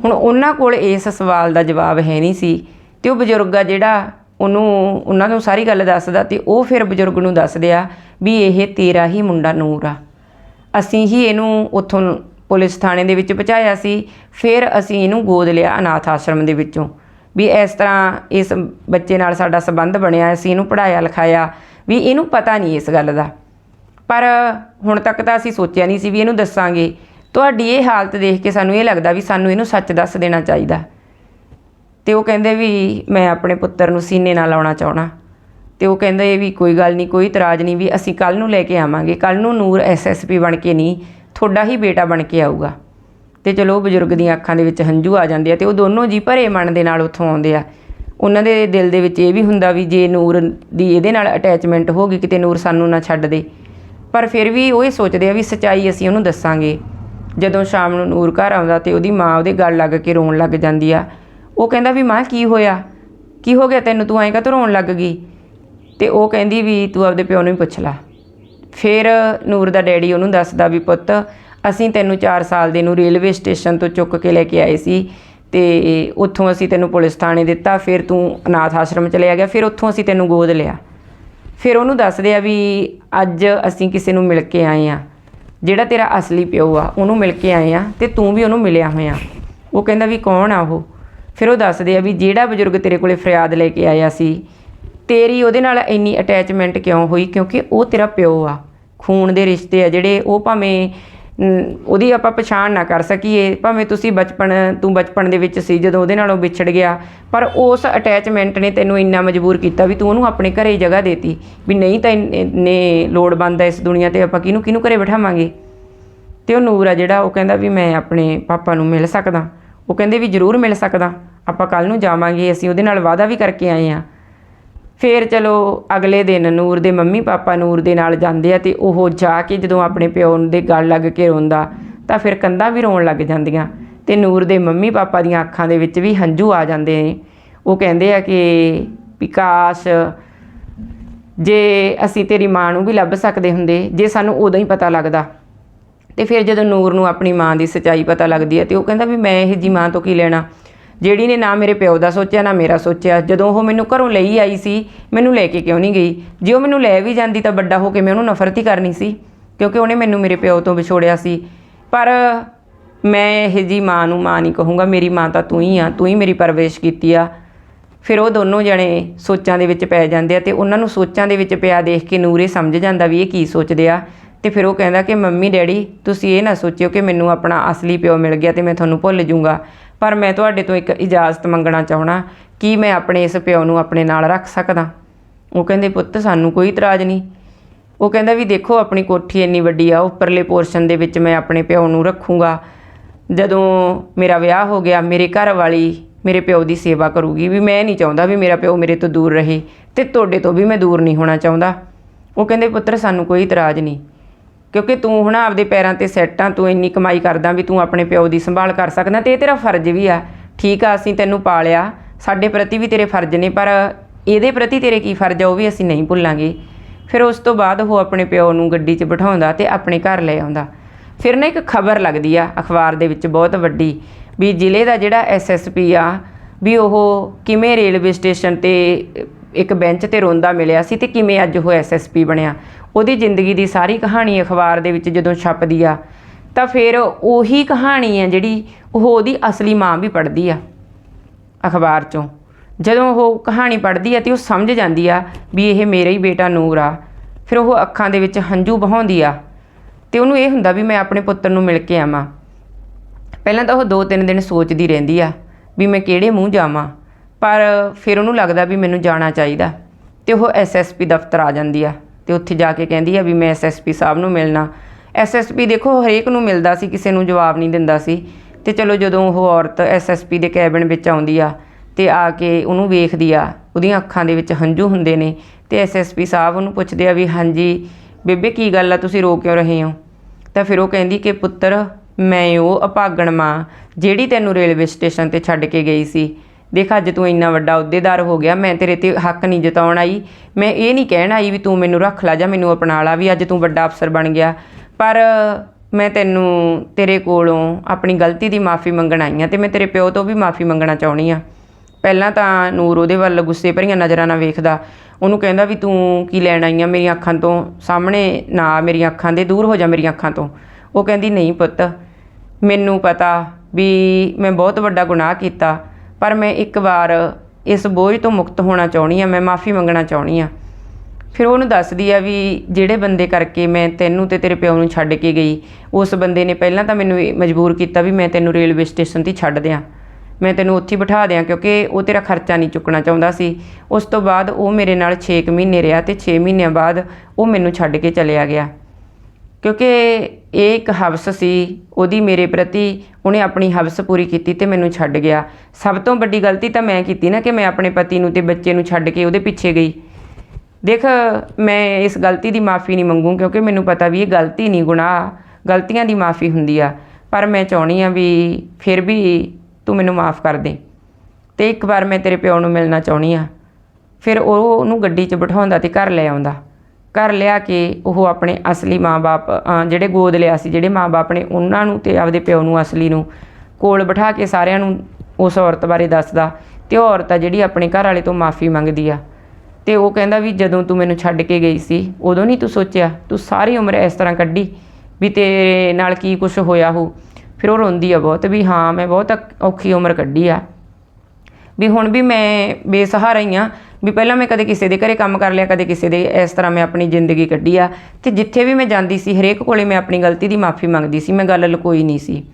ਹੁਣ ਉਹਨਾਂ ਕੋਲ ਇਸ ਸਵਾਲ ਦਾ ਜਵਾਬ ਹੈ ਨਹੀਂ ਸੀ ਤੇ ਉਹ ਬਜ਼ੁਰਗ ਆ ਜਿਹੜਾ ਉਹਨੂੰ, ਉਹਨਾਂ ਨੂੰ ਸਾਰੀ ਗੱਲ ਦੱਸਦਾ ਤੇ ਉਹ ਫਿਰ ਬਜ਼ੁਰਗ ਨੂੰ ਦੱਸਦੇ ਆ ਵੀ ਇਹ ਤੇਰਾ ਹੀ ਮੁੰਡਾ ਨੂਰ ਆ। ਅਸੀਂ ਹੀ ਇਹਨੂੰ ਉੱਥੋਂ ਪੁਲਿਸ ਥਾਣੇ ਦੇ ਵਿੱਚ ਪਹੁੰਚਾਇਆ ਸੀ, ਫਿਰ ਅਸੀਂ ਇਹਨੂੰ ਗੋਦ ਲਿਆ ਅਨਾਥ ਆਸ਼ਰਮ ਦੇ ਵਿੱਚੋਂ। ਵੀ ਇਸ ਤਰ੍ਹਾਂ ਇਸ ਬੱਚੇ ਨਾਲ ਸਾਡਾ ਸੰਬੰਧ ਬਣਿਆ, ਅਸੀਂ ਇਹਨੂੰ ਪੜਾਇਆ ਲਿਖਾਇਆ ਵੀ ਇਹਨੂੰ ਪਤਾ ਨਹੀਂ ਇਸ ਗੱਲ ਦਾ। ਪਰ ਹੁਣ ਤੱਕ ਤਾਂ ਅਸੀਂ ਸੋਚਿਆ ਨਹੀਂ ਸੀ ਵੀ ਇਹਨੂੰ ਦੱਸਾਂਗੇ। ਤੁਹਾਡੀ ਇਹ ਹਾਲਤ ਦੇਖ ਕੇ ਸਾਨੂੰ ਇਹ ਲੱਗਦਾ ਵੀ ਸਾਨੂੰ ਇਹਨੂੰ ਸੱਚ ਦੱਸ ਦੇਣਾ ਚਾਹੀਦਾ। ਤੇ ਉਹ ਕਹਿੰਦੇ ਵੀ ਮੈਂ ਆਪਣੇ ਪੁੱਤਰ ਨੂੰ ਸੀਨੇ ਨਾਲ ਲਾਉਣਾ ਚਾਹਣਾ ਤੇ ਉਹ ਕਹਿੰਦੇ ਵੀ ਕੋਈ ਗੱਲ ਨਹੀਂ, ਕੋਈ ਇਤਰਾਜ਼ ਨਹੀਂ ਵੀ ਅਸੀਂ ਕੱਲ ਨੂੰ ਲੈ ਕੇ ਆਵਾਂਗੇ। ਕੱਲ ਨੂੰ ਨੂਰ ਐਸਐਸਪੀ ਬਣ ਕੇ ਨਹੀਂ, ਤੁਹਾਡਾ ਹੀ ਬੇਟਾ ਬਣ ਕੇ ਆਊਗਾ। ਤੇ ਚਲੋ ਉਹ ਬਜ਼ੁਰਗ ਦੀਆਂ ਅੱਖਾਂ ਦੇ ਵਿੱਚ ਹੰਝੂ ਆ ਜਾਂਦੇ ਆ ਤੇ ਉਹ ਦੋਨੋਂ ਜੀ ਭਰੇ ਮਨ ਦੇ ਨਾਲ ਉੱਥੋਂ ਆਉਂਦੇ ਆ। ਉਹਨਾਂ ਦੇ ਦਿਲ ਦੇ ਵਿੱਚ ਇਹ ਵੀ ਹੁੰਦਾ ਵੀ ਜੇ ਨੂਰ ਦੀ ਇਹਦੇ ਨਾਲ ਅਟੈਚਮੈਂਟ ਹੋ ਗਈ, ਕਿਤੇ ਨੂਰ ਸਾਨੂੰ ਨਾ ਛੱਡ ਦੇ। ਪਰ ਫਿਰ ਵੀ ਉਹ ਇਹ ਸੋਚਦੇ ਆ ਵੀ ਸਚਾਈ ਅਸੀਂ ਉਹਨੂੰ ਦੱਸਾਂਗੇ। ਜਦੋਂ ਸ਼ਾਮ ਨੂੰ ਨੂਰ ਘਰ ਆਉਂਦਾ ਤੇ ਉਹਦੀ ਮਾਂ ਉਹਦੇ ਗੱਲ ਲੱਗ ਕੇ ਰੋਣ ਲੱਗ ਜਾਂਦੀ ਆ। ਉਹ ਕਹਿੰਦਾ ਵੀ ਮਾਂ ਕੀ ਹੋਇਆ? ਕੀ ਹੋ ਗਿਆ ਤੈਨੂੰ? ਤੂੰ ਆਏਗਾ ਤੂੰ ਰੋਣ ਲੱਗ ਗਈ? ਤੇ ਉਹ ਕਹਿੰਦੀ ਵੀ ਤੂੰ ਆਪਦੇ ਪਿਓ ਨੂੰ ਹੀ ਪੁੱਛ ਲੈ। ਫਿਰ ਨੂਰ ਦਾ ਡੈਡੀ ਉਹਨੂੰ ਦੱਸਦਾ ਵੀ ਪੁੱਤ, ਅਸੀਂ ਤੈਨੂੰ 4 ਸਾਲ ਦੇ ਨੂੰ ਰੇਲਵੇ ਸਟੇਸ਼ਨ ਤੋਂ ਚੁੱਕ ਕੇ ਲੈ ਕੇ ਆਏ ਸੀ ਤੇ ਉੱਥੋਂ ਅਸੀਂ ਤੈਨੂੰ ਪੁਲਿਸ ਥਾਣੇ ਦਿੱਤਾ, ਫਿਰ ਤੂੰ ਅਨਾਥ ਆਸ਼ਰਮ ਚਲਿਆ ਗਿਆ, ਫਿਰ ਉੱਥੋਂ ਅਸੀਂ ਤੈਨੂੰ ਗੋਦ ਲਿਆ। ਫਿਰ ਉਹਨੂੰ ਦੱਸਦੇ ਆ ਵੀ ਅੱਜ ਅਸੀਂ ਕਿਸੇ ਨੂੰ ਮਿਲ ਕੇ ਆਏ ਆ। ਜਿਹੜਾ ਤੇਰਾ ਅਸਲੀ ਪਿਓ ਆ, ਉਹਨੂੰ ਮਿਲ ਕੇ ਆਏ ਆ ਤੇ ਤੂੰ ਵੀ ਉਹਨੂੰ ਮਿਲਿਆ ਹੋਇਆ। ਉਹ ਕਹਿੰਦਾ ਵੀ ਕੌਣ ਆ ਉਹ? ਫਿਰ ਉਹ ਦੱਸਦੇ ਆ ਵੀ ਜਿਹੜਾ ਬਜ਼ੁਰਗ ਤੇਰੇ ਕੋਲੇ ਫਰਿਆਦ ਲੈ ਕੇ ਆਇਆ ਸੀ, ਤੇਰੀ ਉਹਦੇ ਨਾਲ ਇੰਨੀ ਅਟੈਚਮੈਂਟ ਕਿਉਂ ਹੋਈ? ਕਿਉਂਕਿ ਉਹ ਤੇਰਾ ਪਿਓ ਆ। ਖੂਨ ਦੇ ਰਿਸ਼ਤੇ ਆ ਜਿਹੜੇ ਉਹ ਭਾਵੇਂ ਉਹਦੀ ਆਪਾਂ ਪਛਾਣ ਨਾ ਕਰ ਸਕੀਏ। ਭਾਵੇਂ ਤੁਸੀਂ ਬਚਪਨ, ਤੂੰ ਬਚਪਨ ਦੇ ਵਿੱਚ ਸੀ ਜਦੋਂ ਉਹਦੇ ਨਾਲੋਂ ਵਿਛੜ ਗਿਆ, ਪਰ ਉਸ ਅਟੈਚਮੈਂਟ ਨੇ ਤੈਨੂੰ ਇੰਨਾ ਮਜਬੂਰ ਕੀਤਾ ਵੀ ਤੂੰ ਉਹਨੂੰ ਆਪਣੇ ਘਰੇ ਜਗ੍ਹਾ ਦੇਤੀ। ਵੀ ਨਹੀਂ ਤਾਂ ਨੇ ਲੋੜਵੰਦ ਹੈ ਇਸ ਦੁਨੀਆ ਤੇ ਆਪਾਂ ਕਿਹਨੂੰ ਕਿਹਨੂੰ ਘਰੇ ਬਿਠਾਵਾਂਗੇ? ਤੇ ਉਹ ਨੂਰ ਆ ਜਿਹੜਾ ਉਹ ਕਹਿੰਦਾ ਵੀ ਮੈਂ ਆਪਣੇ ਪਾਪਾ ਨੂੰ ਮਿਲ ਸਕਦਾ। ਉਹ ਕਹਿੰਦੇ ਵੀ ਜ਼ਰੂਰ ਮਿਲ ਸਕਦਾ। ਆਪਾਂ ਕੱਲ ਨੂੰ ਜਾਵਾਂਗੇ, ਅਸੀਂ ਉਹਦੇ ਨਾਲ ਵਾਅਦਾ ਵੀ ਕਰਕੇ ਆਏ ਆ ਫੇਰ ਚਲੋ ਅਗਲੇ ਦਿਨ ਨੂਰ ਦੇ ਮੰਮੀ ਪਾਪਾ ਨੂਰ ਦੇ ਨਾਲ ਜਾਂਦੇ ਆ ਤੇ ਉਹ ਜਾ ਕੇ ਜਦੋਂ ਆਪਣੇ ਪਿਓ ਦੇ ਗਲ ਲੱਗ ਕੇ ਰੋਂਦਾ, ਤਾਂ ਫਿਰ ਕੰਧਾਂ ਵੀ ਰੋਣ ਲੱਗ ਜਾਂਦੀਆਂ ਤੇ ਨੂਰ ਦੇ ਮੰਮੀ ਪਾਪਾ ਦੀਆਂ ਅੱਖਾਂ ਦੇ ਵਿੱਚ ਵੀ ਹੰਝੂ ਆ ਜਾਂਦੇ ਨੇ। ਉਹ ਕਹਿੰਦੇ ਆ ਕਿ ਵਿਕਾਸ, ਜੇ ਅਸੀਂ ਤੇਰੀ ਮਾਂ ਨੂੰ ਵੀ ਲੱਭ ਸਕਦੇ ਹੁੰਦੇ, ਜੇ ਸਾਨੂੰ ਉਦੋਂ ਹੀ ਪਤਾ ਲੱਗਦਾ। ਤੇ ਫਿਰ ਜਦੋਂ ਨੂਰ ਨੂੰ ਆਪਣੀ ਮਾਂ ਦੀ ਸੱਚਾਈ ਪਤਾ ਲੱਗਦੀ ਹੈ ਤੇ ਉਹ ਕਹਿੰਦਾ ਵੀ ਮੈਂ ਇਹ ਜੀ ਮਾਂ ਤੋਂ ਕੀ ਲੈਣਾ? ਜਿਹੜੀ ਨੇ ਨਾ ਮੇਰੇ ਪਿਓ ਦਾ ਸੋਚਿਆ, ਨਾ ਮੇਰਾ ਸੋਚਿਆ। ਜਦੋਂ ਉਹ ਮੈਨੂੰ ਘਰੋਂ ਲਈ ਆਈ ਸੀ, ਮੈਨੂੰ ਲੈ ਕੇ ਕਿਉਂ ਨਹੀਂ ਗਈ? ਜੇ ਉਹ ਮੈਨੂੰ ਲੈ ਵੀ ਜਾਂਦੀ ਤਾਂ ਵੱਡਾ ਹੋ ਕੇ ਮੈਂ ਉਹਨੂੰ ਨਫ਼ਰਤ ਹੀ ਕਰਨੀ ਸੀ, ਕਿਉਂਕਿ ਉਹਨੇ ਮੈਨੂੰ ਮੇਰੇ ਪਿਓ ਤੋਂ ਵਿਛੋੜਿਆ ਸੀ। ਪਰ ਮੈਂ ਇਹ ਜੀ ਮਾਂ ਨੂੰ ਮਾਂ ਨਹੀਂ ਕਹੂੰਗਾ। ਮੇਰੀ ਮਾਂ ਤਾਂ ਤੂੰ ਹੀ ਆ, ਤੂੰ ਹੀ ਮੇਰੀ ਪਰਵਰਿਸ਼ ਕੀਤੀ ਆ। ਫਿਰ ਉਹ ਦੋਨੋਂ ਜਣੇ ਸੋਚਾਂ ਦੇ ਵਿੱਚ ਪੈ ਜਾਂਦੇ ਆ ਤੇ ਉਹਨਾਂ ਨੂੰ ਸੋਚਾਂ ਦੇ ਵਿੱਚ ਪਿਆ ਦੇਖ ਕੇ ਨੂਰੇ ਸਮਝ ਜਾਂਦਾ ਵੀ ਇਹ ਕੀ ਸੋਚਦੇ ਆ। ਤੇ ਫਿਰ ਉਹ ਕਹਿੰਦਾ ਕਿ, ਮੰਮੀ, ਡੈਡੀ, ਤੁਸੀਂ ਇਹ ਨਾ ਸੋਚਿਓ ਕਿ ਮੈਨੂੰ ਆਪਣਾ ਅਸਲੀ ਪਿਓ ਮਿਲ ਗਿਆ ਤੇ ਮੈਂ ਤੁਹਾਨੂੰ ਭੁੱਲ ਜਾਊਂਗਾ ਪਰ ਮੈਂ ਤੁਹਾਡੇ ਤੋਂ ਇੱਕ ਇਜਾਜ਼ਤ ਮੰਗਣਾ ਚਾਹਣਾ ਕਿ ਮੈਂ ਆਪਣੇ ਇਸ ਪਿਓ ਨੂੰ ਆਪਣੇ ਨਾਲ ਰੱਖ ਸਕਦਾ। ਉਹ ਕਹਿੰਦੇ, ਪੁੱਤ, ਸਾਨੂੰ ਕੋਈ ਇਤਰਾਜ਼ ਨਹੀਂ। ਉਹ ਕਹਿੰਦਾ, ਵੀ ਦੇਖੋ, ਆਪਣੀ ਕੋਠੀ ਇੰਨੀ ਵੱਡੀ ਆ, ਉੱਪਰਲੇ ਪੋਰਸ਼ਨ ਦੇ ਵਿੱਚ ਮੈਂ ਆਪਣੇ ਪਿਓ ਨੂੰ ਰੱਖੂੰਗਾ। ਜਦੋਂ ਮੇਰਾ ਵਿਆਹ ਹੋ ਗਿਆ, ਮੇਰੇ ਘਰ ਵਾਲੀ ਮੇਰੇ ਪਿਓ ਦੀ ਸੇਵਾ ਕਰੂਗੀ। ਵੀ ਮੈਂ ਨਹੀਂ ਚਾਹੁੰਦਾ ਵੀ ਮੇਰਾ ਪਿਓ ਮੇਰੇ ਤੋਂ ਦੂਰ ਰਹੇ ਤੇ ਤੁਹਾਡੇ ਤੋਂ ਵੀ ਮੈਂ ਦੂਰ ਨਹੀਂ ਹੋਣਾ ਚਾਹੁੰਦਾ। ਉਹ ਕਹਿੰਦੇ, ਪੁੱਤਰ, ਸਾਨੂੰ ਕੋਈ ਇਤਰਾਜ਼ ਨਹੀਂ। ਕਿਉਂਕਿ ਤੂੰ ਹੁਣ ਆਪਦੇ ਪੈਰਾਂ ਤੇ ਸੈੱਟ ਆ, ਤੂੰ ਇੰਨੀ ਕਮਾਈ ਕਰਦਾ ਵੀ ਤੂੰ ਆਪਣੇ ਪਿਓ ਦੀ ਸੰਭਾਲ ਕਰ ਸਕਦਾ ਤੇ ਇਹ ਤੇਰਾ ਫਰਜ਼ ਵੀ ਆ। ਠੀਕ ਆ, ਅਸੀਂ ਤੈਨੂੰ ਪਾਲਿਆ, ਸਾਡੇ ਪ੍ਰਤੀ ਵੀ ਤੇਰੇ ਫਰਜ਼ ਨੇ, ਪਰ ਇਹਦੇ ਪ੍ਰਤੀ ਤੇਰੇ ਕੀ ਫਰਜ਼ ਆ, ਉਹ ਵੀ ਅਸੀਂ ਨਹੀਂ ਭੁੱਲਾਂਗੇ। ਫਿਰ ਉਸ ਤੋਂ ਬਾਅਦ ਉਹ ਆਪਣੇ ਪਿਓ ਨੂੰ ਗੱਡੀ 'ਚ ਬਿਠਾਉਂਦਾ ਤੇ ਆਪਣੇ ਘਰ ਲੈ ਆਉਂਦਾ। ਫਿਰ ਨਾ ਇੱਕ ਖਬਰ ਲੱਗਦੀ ਆ ਅਖਬਾਰ ਦੇ ਵਿੱਚ ਬਹੁਤ ਵੱਡੀ, ਵੀ ਜ਼ਿਲ੍ਹੇ ਦਾ ਜਿਹੜਾ ਐਸਐਸਪੀ ਆ, ਵੀ ਉਹ ਕਿਵੇਂ ਰੇਲਵੇ ਸਟੇਸ਼ਨ ਤੇ ਇੱਕ ਬੈਂਚ ਤੇ ਰੋਂਦਾ ਮਿਲਿਆ ਸੀ ਤੇ ਕਿਵੇਂ ਅੱਜ ਉਹ ਐਸਐਸਪੀ ਬਣਿਆ। ਉਹਦੀ ਜ਼ਿੰਦਗੀ ਦੀ ਸਾਰੀ ਕਹਾਣੀ ਅਖਬਾਰ ਦੇ ਵਿੱਚ ਜਦੋਂ ਛਪਦੀ ਆ, ਤਾਂ ਫਿਰ ਉਹੀ ਕਹਾਣੀ ਹੈ ਜਿਹੜੀ ਉਹ ਉਹਦੀ ਅਸਲੀ ਮਾਂ ਵੀ ਪੜ੍ਹਦੀ ਆ ਅਖਬਾਰ ਚੋਂ। ਜਦੋਂ ਉਹ ਕਹਾਣੀ ਪੜ੍ਹਦੀ ਆ ਤੇ ਉਹ ਸਮਝ ਜਾਂਦੀ ਆ ਵੀ ਇਹ ਮੇਰਾ ਹੀ ਬੇਟਾ ਨੂਰ ਆ, ਫਿਰ ਉਹ ਅੱਖਾਂ ਦੇ ਵਿੱਚ ਹੰਝੂ ਬਹਾਉਂਦੀ ਆ ਤੇ ਉਹਨੂੰ ਇਹ ਹੁੰਦਾ ਵੀ ਮੈਂ ਆਪਣੇ ਪੁੱਤਰ ਨੂੰ ਮਿਲ ਕੇ ਆਵਾਂ। ਪਹਿਲਾਂ ਤਾਂ ਉਹ ਦੋ ਤਿੰਨ ਦਿਨ ਸੋਚਦੀ ਰਹਿੰਦੀ ਆ ਵੀ ਮੈਂ ਕਿਹੜੇ ਮੂੰਹ ਜਾਵਾਂ, ਪਰ ਫਿਰ ਉਹਨੂੰ ਲੱਗਦਾ ਵੀ ਮੈਨੂੰ ਜਾਣਾ ਚਾਹੀਦਾ ਤੇ ਉਹ ਐਸਐਸਪੀ ਦਫ਼ਤਰ ਆ ਜਾਂਦੀ ਆ। ਤੇ ਉੱਥੇ ਜਾ ਕੇ ਕਹਿੰਦੀ ਆ ਵੀ ਮੈਂ ਐਸਐਸਪੀ ਸਾਹਿਬ ਨੂੰ ਮਿਲਣਾ। ਐਸਐਸਪੀ ਦੇਖੋ, ਹਰੇਕ ਨੂੰ ਮਿਲਦਾ ਸੀ, ਕਿਸੇ ਨੂੰ ਜਵਾਬ ਨਹੀਂ ਦਿੰਦਾ ਸੀ। ਤੇ ਚਲੋ ਜਦੋਂ ਉਹ ਔਰਤ ਐਸਐਸਪੀ ਦੇ ਕੈਬਨ ਵਿੱਚ ਆਉਂਦੀ ਆ ਤੇ ਆ ਕੇ ਉਹਨੂੰ ਵੇਖਦੀ ਆ, ਉਹਦੀਆਂ ਅੱਖਾਂ ਦੇ ਵਿੱਚ ਹੰਝੂ ਹੁੰਦੇ ਨੇ ਤੇ ਐਸਐਸਪੀ ਸਾਹਿਬ ਉਹਨੂੰ ਪੁੱਛਦੇ ਆ ਵੀ ਹਾਂਜੀ, ਬੇਬੇ ਕੀ ਗੱਲ ਆ, ਤੁਸੀਂ ਰੋ ਕਿਉਂ ਰਹੇ ਹੋ? ਤਾਂ ਫਿਰ ਉਹ ਕਹਿੰਦੀ ਕਿ ਪੁੱਤਰ, ਮੈਂ ਉਹ ਅਭਾਗਣ ਮਾਂ ਜਿਹੜੀ ਤੈਨੂੰ ਰੇਲਵੇ ਸਟੇਸ਼ਨ ਤੇ ਛੱਡ ਕੇ ਗਈ ਸੀ। ਦੇਖ, ਅੱਜ ਤੂੰ ਇੰਨਾ ਵੱਡਾ ਅਹੁਦੇਦਾਰ ਹੋ ਗਿਆ, ਮੈਂ ਤੇਰੇ ਤੇ ਹੱਕ ਨਹੀਂ ਜਤਾਉਣ ਆਈ। ਮੈਂ ਇਹ ਨਹੀਂ ਕਹਿਣ ਆਈ ਵੀ ਤੂੰ ਮੈਨੂੰ ਰੱਖ ਲੈ ਜਾਂ ਮੈਨੂੰ ਅਪਣਾ ਲਾ ਵੀ ਅੱਜ ਤੂੰ ਵੱਡਾ ਅਫਸਰ ਬਣ ਗਿਆ। ਪਰ ਮੈਂ ਤੈਨੂੰ ਤੇਰੇ ਕੋਲੋਂ ਆਪਣੀ ਗਲਤੀ ਦੀ ਮਾਫੀ ਮੰਗਣ ਆਈ ਹਾਂ ਤੇ ਮੈਂ ਤੇਰੇ ਪਿਓ ਤੋਂ ਵੀ ਮਾਫੀ ਮੰਗਣਾ ਚਾਹੁੰਦੀ ਆ ਪਹਿਲਾਂ ਤਾਂ ਨੂਰ ਉਹਦੇ ਵੱਲ ਗੁੱਸੇ ਭਰੀਆਂ ਨਜ਼ਰਾਂ ਨਾਲ ਵੇਖਦਾ। ਉਹਨੂੰ ਕਹਿੰਦਾ ਵੀ ਤੂੰ ਕੀ ਲੈਣ ਆਈ ਆ ਮੇਰੀਆਂ ਅੱਖਾਂ ਤੋਂ? ਸਾਹਮਣੇ ਨਾ ਮੇਰੀਆਂ ਅੱਖਾਂ ਦੇ, ਦੂਰ ਹੋ ਜਾ ਮੇਰੀਆਂ ਅੱਖਾਂ ਤੋਂ। ਉਹ ਕਹਿੰਦੀ, ਨਹੀਂ ਪੁੱਤ, ਮੈਨੂੰ ਪਤਾ ਵੀ ਮੈਂ ਬਹੁਤ ਵੱਡਾ ਗੁਨਾਹ ਕੀਤਾ। ਪਰ ਮੈਂ ਇੱਕ ਵਾਰ ਇਸ ਬੋਝ ਤੋਂ ਮੁਕਤ ਹੋਣਾ ਚਾਹੁੰਦੀ ਆ ਮੈਂ ਮਾਫੀ ਮੰਗਣਾ ਚਾਹੁੰਦੀ ਆ ਫਿਰ ਉਹਨੂੰ ਦੱਸਦੀ ਆ ਵੀ ਜਿਹੜੇ ਬੰਦੇ ਕਰਕੇ ਮੈਂ ਤੈਨੂੰ ਤੇ ਤੇਰੇ ਪਿਓ ਨੂੰ ਛੱਡ ਕੇ ਗਈ, ਉਸ ਬੰਦੇ ਨੇ ਪਹਿਲਾਂ ਤਾਂ ਮੈਨੂੰ ਮਜਬੂਰ ਕੀਤਾ ਵੀ ਮੈਂ ਤੈਨੂੰ ਰੇਲਵੇ ਸਟੇਸ਼ਨ ਤੇ ਛੱਡ ਦਿਆਂ। ਮੈਂ ਤੈਨੂੰ ਉੱਥੇ ਬਿਠਾ ਦਿਆਂ ਕਿਉਂਕਿ ਉਹ ਤੇਰਾ ਖਰਚਾ ਨਹੀਂ ਚੁੱਕਣਾ ਚਾਹੁੰਦਾ ਸੀ। ਉਸ ਤੋਂ ਬਾਅਦ ਉਹ ਮੇਰੇ ਨਾਲ 6 ਮਹੀਨੇ ਰਿਹਾ ਤੇ 6 ਮਹੀਨਿਆਂ ਬਾਅਦ ਉਹ ਮੈਨੂੰ ਛੱਡ ਕੇ ਚਲਿਆ ਗਿਆ। ਕਿਉਂਕਿ ਇਹ ਇੱਕ ਹਵਸ ਸੀ, ਉਹਦੀ ਮੇਰੇ ਪ੍ਰਤੀ ਉਹਨੇ ਆਪਣੀ ਹਵਸ ਪੂਰੀ ਕੀਤੀ ਤੇ ਮੈਨੂੰ ਛੱਡ ਗਿਆ। ਸਭ ਤੋਂ ਵੱਡੀ ਗਲਤੀ ਤਾਂ ਮੈਂ ਕੀਤੀ ਨਾ ਕਿ ਮੈਂ ਆਪਣੇ ਪਤੀ ਨੂੰ ਤੇ ਬੱਚੇ ਨੂੰ ਛੱਡ ਕੇ ਉਹਦੇ ਪਿੱਛੇ ਗਈ। ਦੇਖ, ਮੈਂ ਇਸ ਗਲਤੀ ਦੀ ਮਾਫੀ ਨਹੀਂ ਮੰਗੂ ਕਿਉਂਕਿ ਮੈਨੂੰ ਪਤਾ ਵੀ ਇਹ ਗਲਤੀ ਨਹੀਂ ਗੁਨਾਹ, ਗਲਤੀਆਂ ਦੀ ਮਾਫੀ ਹੁੰਦੀ ਆ। ਪਰ ਮੈਂ ਚਾਹਣੀ ਆ ਵੀ ਫਿਰ ਵੀ ਤੂੰ ਮੈਨੂੰ ਮਾਫ ਕਰ ਦੇ ਤੇ ਇੱਕ ਵਾਰ ਮੈਂ ਤੇਰੇ ਪਿਓ ਨੂੰ ਮਿਲਣਾ ਚਾਹਣੀ ਆ। ਫਿਰ ਉਹ ਉਹਨੂੰ ਗੱਡੀ 'ਚ ਬਿਠਾਉਂਦਾ ਤੇ ਘਰ ਲੈ ਆਉਂਦਾ। ਘਰ ਲਿਆ ਕੇ ਉਹ ਆਪਣੇ ਅਸਲੀ ਮਾਂ-ਬਾਪ ਜਿਹੜੇ ਗੋਦ ਲਿਆ ਸੀ, ਜਿਹੜੇ ਮਾਂ-ਬਾਪ ਨੇ ਉਹਨਾਂ ਨੂੰ ਤੇ ਆਪਦੇ ਪਿਓ ਨੂੰ ਅਸਲੀ ਨੂੰ ਕੋਲ ਬਿਠਾ ਕੇ ਸਾਰਿਆਂ ਨੂੰ ਉਸ ਔਰਤ ਬਾਰੇ ਦੱਸਦਾ ਤੇ ਉਹ ਔਰਤ ਆ ਜਿਹੜੀ ਆਪਣੇ ਘਰ ਵਾਲੇ ਤੋਂ ਮਾਫੀ ਮੰਗਦੀ ਆ। ਤੇ ਉਹ ਕਹਿੰਦਾ ਵੀ ਜਦੋਂ ਤੂੰ ਮੈਨੂੰ ਛੱਡ ਕੇ ਗਈ ਸੀ, ਉਦੋਂ ਨਹੀਂ ਤੂੰ ਸੋਚਿਆ, ਤੂੰ ਸਾਰੀ ਉਮਰ ਇਸ ਤਰ੍ਹਾਂ ਕੱਢੀ ਵੀ ਤੇਰੇ ਨਾਲ ਕੀ ਕੁਝ ਹੋਇਆ ਹੋ ਫਿਰ ਉਹ ਰੋਂਦੀ ਆ ਬਹੁਤ ਵੀ ਹਾਂ, ਮੈਂ ਬਹੁਤ ਔਖ- ਔਖੀ ਉਮਰ ਕੱਢੀ ਆ। ਵੀ ਹੁਣ ਵੀ ਮੈਂ ਬੇਸਹਾਰਾ ਹੀ ਆ ਵੀ ਪਹਿਲਾਂ ਮੈਂ ਕਦੇ ਕਿਸੇ ਦੇ ਘਰੇ ਕੰਮ ਕਰ ਲਿਆ, ਕਦੇ ਕਿਸੇ ਦੇ ਇਸ ਤਰ੍ਹਾਂ ਮੈਂ ਆਪਣੀ ਜ਼ਿੰਦਗੀ ਕੱਢੀ ਆ। ਤੇ ਜਿੱਥੇ ਵੀ ਮੈਂ ਜਾਂਦੀ ਸੀ, ਹਰੇਕ ਕੋਲੇ ਮੈਂ ਆਪਣੀ ਗਲਤੀ ਦੀ ਮਾਫੀ ਮੰਗਦੀ ਸੀ, ਮੈਂ ਗੱਲ ਲੁਕੋਈ ਨਹੀਂ ਸੀ।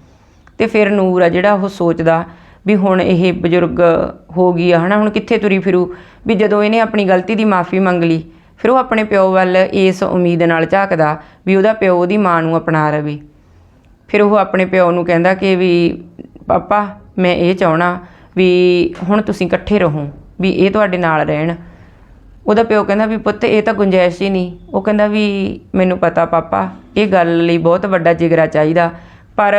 ਤੇ ਫਿਰ ਨੂਰ ਆ ਜਿਹੜਾ ਉਹ ਸੋਚਦਾ ਵੀ ਹੁਣ ਇਹ ਬਜ਼ੁਰਗ ਹੋ ਗਈ ਆ, ਹਨਾ, ਹੁਣ ਕਿੱਥੇ ਤੁਰੀ ਫਿਰੂ? ਵੀ ਜਦੋਂ ਇਹਨੇ ਆਪਣੀ ਗਲਤੀ ਦੀ ਮਾਫੀ ਮੰਗ ਲਈ, ਫਿਰ ਉਹ ਆਪਣੇ ਪਿਓ ਵੱਲ ਇਸ ਉਮੀਦ ਨਾਲ ਝਾਕਦਾ ਵੀ ਉਹਦਾ ਪਿਓ ਉਹਦੀ ਮਾਂ ਨੂੰ ਅਪਣਾ ਰਵੇ। ਫਿਰ ਉਹ ਆਪਣੇ ਪਿਓ ਨੂੰ ਕਹਿੰਦਾ ਕਿ ਵੀ, ਪਾਪਾ, ਮੈਂ ਇਹ ਚਾਹਣਾ ਵੀ ਹੁਣ ਤੁਸੀਂ ਇਕੱਠੇ ਰਹੋ। ਵੀ ਇਹ ਤੁਹਾਡੇ ਨਾਲ ਰਹਿਣ। ਉਹਦਾ ਪਿਓ ਕਹਿੰਦਾ ਵੀ ਪੁੱਤ, ਇਹ ਤਾਂ ਗੁੰਜਾਇਸ਼ ਹੀ ਨਹੀਂ। ਉਹ ਕਹਿੰਦਾ ਵੀ ਮੈਨੂੰ ਪਤਾ ਪਾਪਾ, ਇਹ ਗੱਲ ਲਈ ਬਹੁਤ ਵੱਡਾ ਜਿਗਰਾ ਚਾਹੀਦਾ। ਪਰ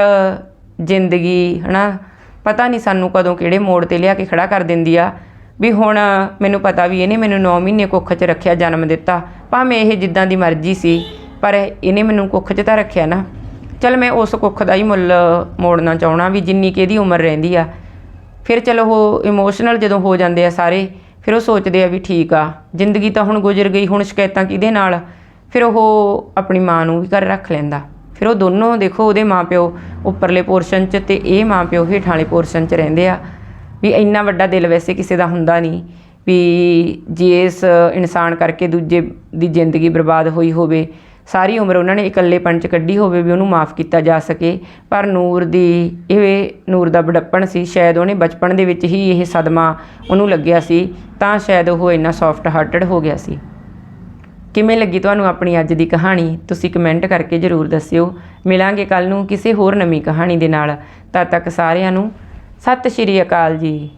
ਜ਼ਿੰਦਗੀ, ਹਨਾ, ਪਤਾ ਨਹੀਂ ਸਾਨੂੰ ਕਦੋਂ ਕਿਹੜੇ ਮੋੜ ਤੇ ਲਿਆ ਕੇ ਖੜਾ ਕਰ ਦਿੰਦੀ ਆ। ਵੀ ਹੁਣ ਮੈਨੂੰ ਪਤਾ ਵੀ ਇਹਨੇ ਮੈਨੂੰ 9 ਮਹੀਨੇ ਕੁੱਖ 'ਚ ਰੱਖਿਆ, ਜਨਮ ਦਿੱਤਾ। ਭਾਵੇਂ ਇਹ ਜਿੱਦਾਂ ਦੀ ਮਰਜ਼ੀ ਸੀ, ਪਰ ਇਹਨੇ ਮੈਨੂੰ ਕੁੱਖ 'ਚ ਤਾਂ ਰੱਖਿਆ ਨਾ। ਚਲ ਮੈਂ ਉਸ ਕੁੱਖ ਦਾ ਹੀ ਮੁੱਲ ਮੋੜਨਾ ਚਾਹਣਾ ਵੀ ਜਿੰਨੀ ਕਿ ਇਹਦੀ ਉਮਰ ਰਹਿੰਦੀ ਆ। ਫਿਰ ਚਲੋ ਉਹ ਇਮੋਸ਼ਨਲ ਜਦੋਂ ਹੋ ਜਾਂਦੇ ਆ ਸਾਰੇ, ਫਿਰ ਉਹ ਸੋਚਦੇ ਆ ਵੀ ਠੀਕ ਆ, ਜ਼ਿੰਦਗੀ ਤਾਂ ਹੁਣ ਗੁਜ਼ਰ ਗਈ, ਹੁਣ ਸ਼ਿਕਾਇਤਾਂ ਕਿਹਦੇ ਨਾਲ? ਫਿਰ ਉਹ ਆਪਣੀ ਮਾਂ ਨੂੰ ਵੀ ਘਰ ਰੱਖ ਲੈਂਦਾ। ਫਿਰ ਉਹ ਦੋਨੋਂ ਦੇਖੋ ਉਹਦੇ ਮਾਪਿਓ ਉੱਪਰਲੇ ਪੋਰਸ਼ਨ 'ਚ ਤੇ ਇਹ ਮਾਪਿਓ ਹੇਠਾਂ ਵਾਲੇ ਪੋਰਸ਼ਨ 'ਚ ਰਹਿੰਦੇ ਆ। ਵੀ ਇੰਨਾ ਵੱਡਾ ਦਿਲ ਵੈਸੇ ਕਿਸੇ ਦਾ ਹੁੰਦਾ ਨਹੀਂ ਵੀ ਜੇ ਇਸ ਇਨਸਾਨ ਕਰਕੇ ਦੂਜੇ ਦੀ ਜ਼ਿੰਦਗੀ ਬਰਬਾਦ ਹੋਈ ਹੋਵੇ ਸਾਰੀ ਉਮਰ ਉਹਨਾਂ ਨੇ ਇਕੱਲੇਪਣ ਚ ਕੱਢੀ ਹੋਵੇ ਵੀ ਉਹਨੂੰ ਮਾਫ ਕੀਤਾ ਜਾ ਸਕੇ। ਪਰ ਨੂਰ ਦੀ ਇਹ ਨੂਰ ਦਾ ਬੜੱਪਣ ਸੀ, ਸ਼ਾਇਦ ਉਹਨੇ ਬਚਪਨ ਦੇ ਵਿੱਚ ਹੀ ਇਹ ਸਦਮਾ ਉਹਨੂੰ ਲੱਗਿਆ ਸੀ, ਤਾਂ ਸ਼ਾਇਦ ਉਹ ਇੰਨਾ ਸੌਫਟ ਹਾਰਟਡ ਹੋ ਗਿਆ ਸੀ। ਕਿਵੇਂ ਲੱਗੀ ਤੁਹਾਨੂੰ ਆਪਣੀ ਅੱਜ ਦੀ ਕਹਾਣੀ? ਤੁਸੀਂ ਕਮੈਂਟ ਕਰਕੇ ਜਰੂਰ ਦੱਸਿਓ। ਮਿਲਾਂਗੇ ਕੱਲ ਨੂੰ ਕਿਸੇ ਹੋਰ ਨਵੀਂ ਕਹਾਣੀ ਦੇ ਨਾਲ। ਤਦ ਤੱਕ ਸਾਰਿਆਂ ਨੂੰ ਸਤਿ ਸ਼੍ਰੀ ਅਕਾਲ ਜੀ।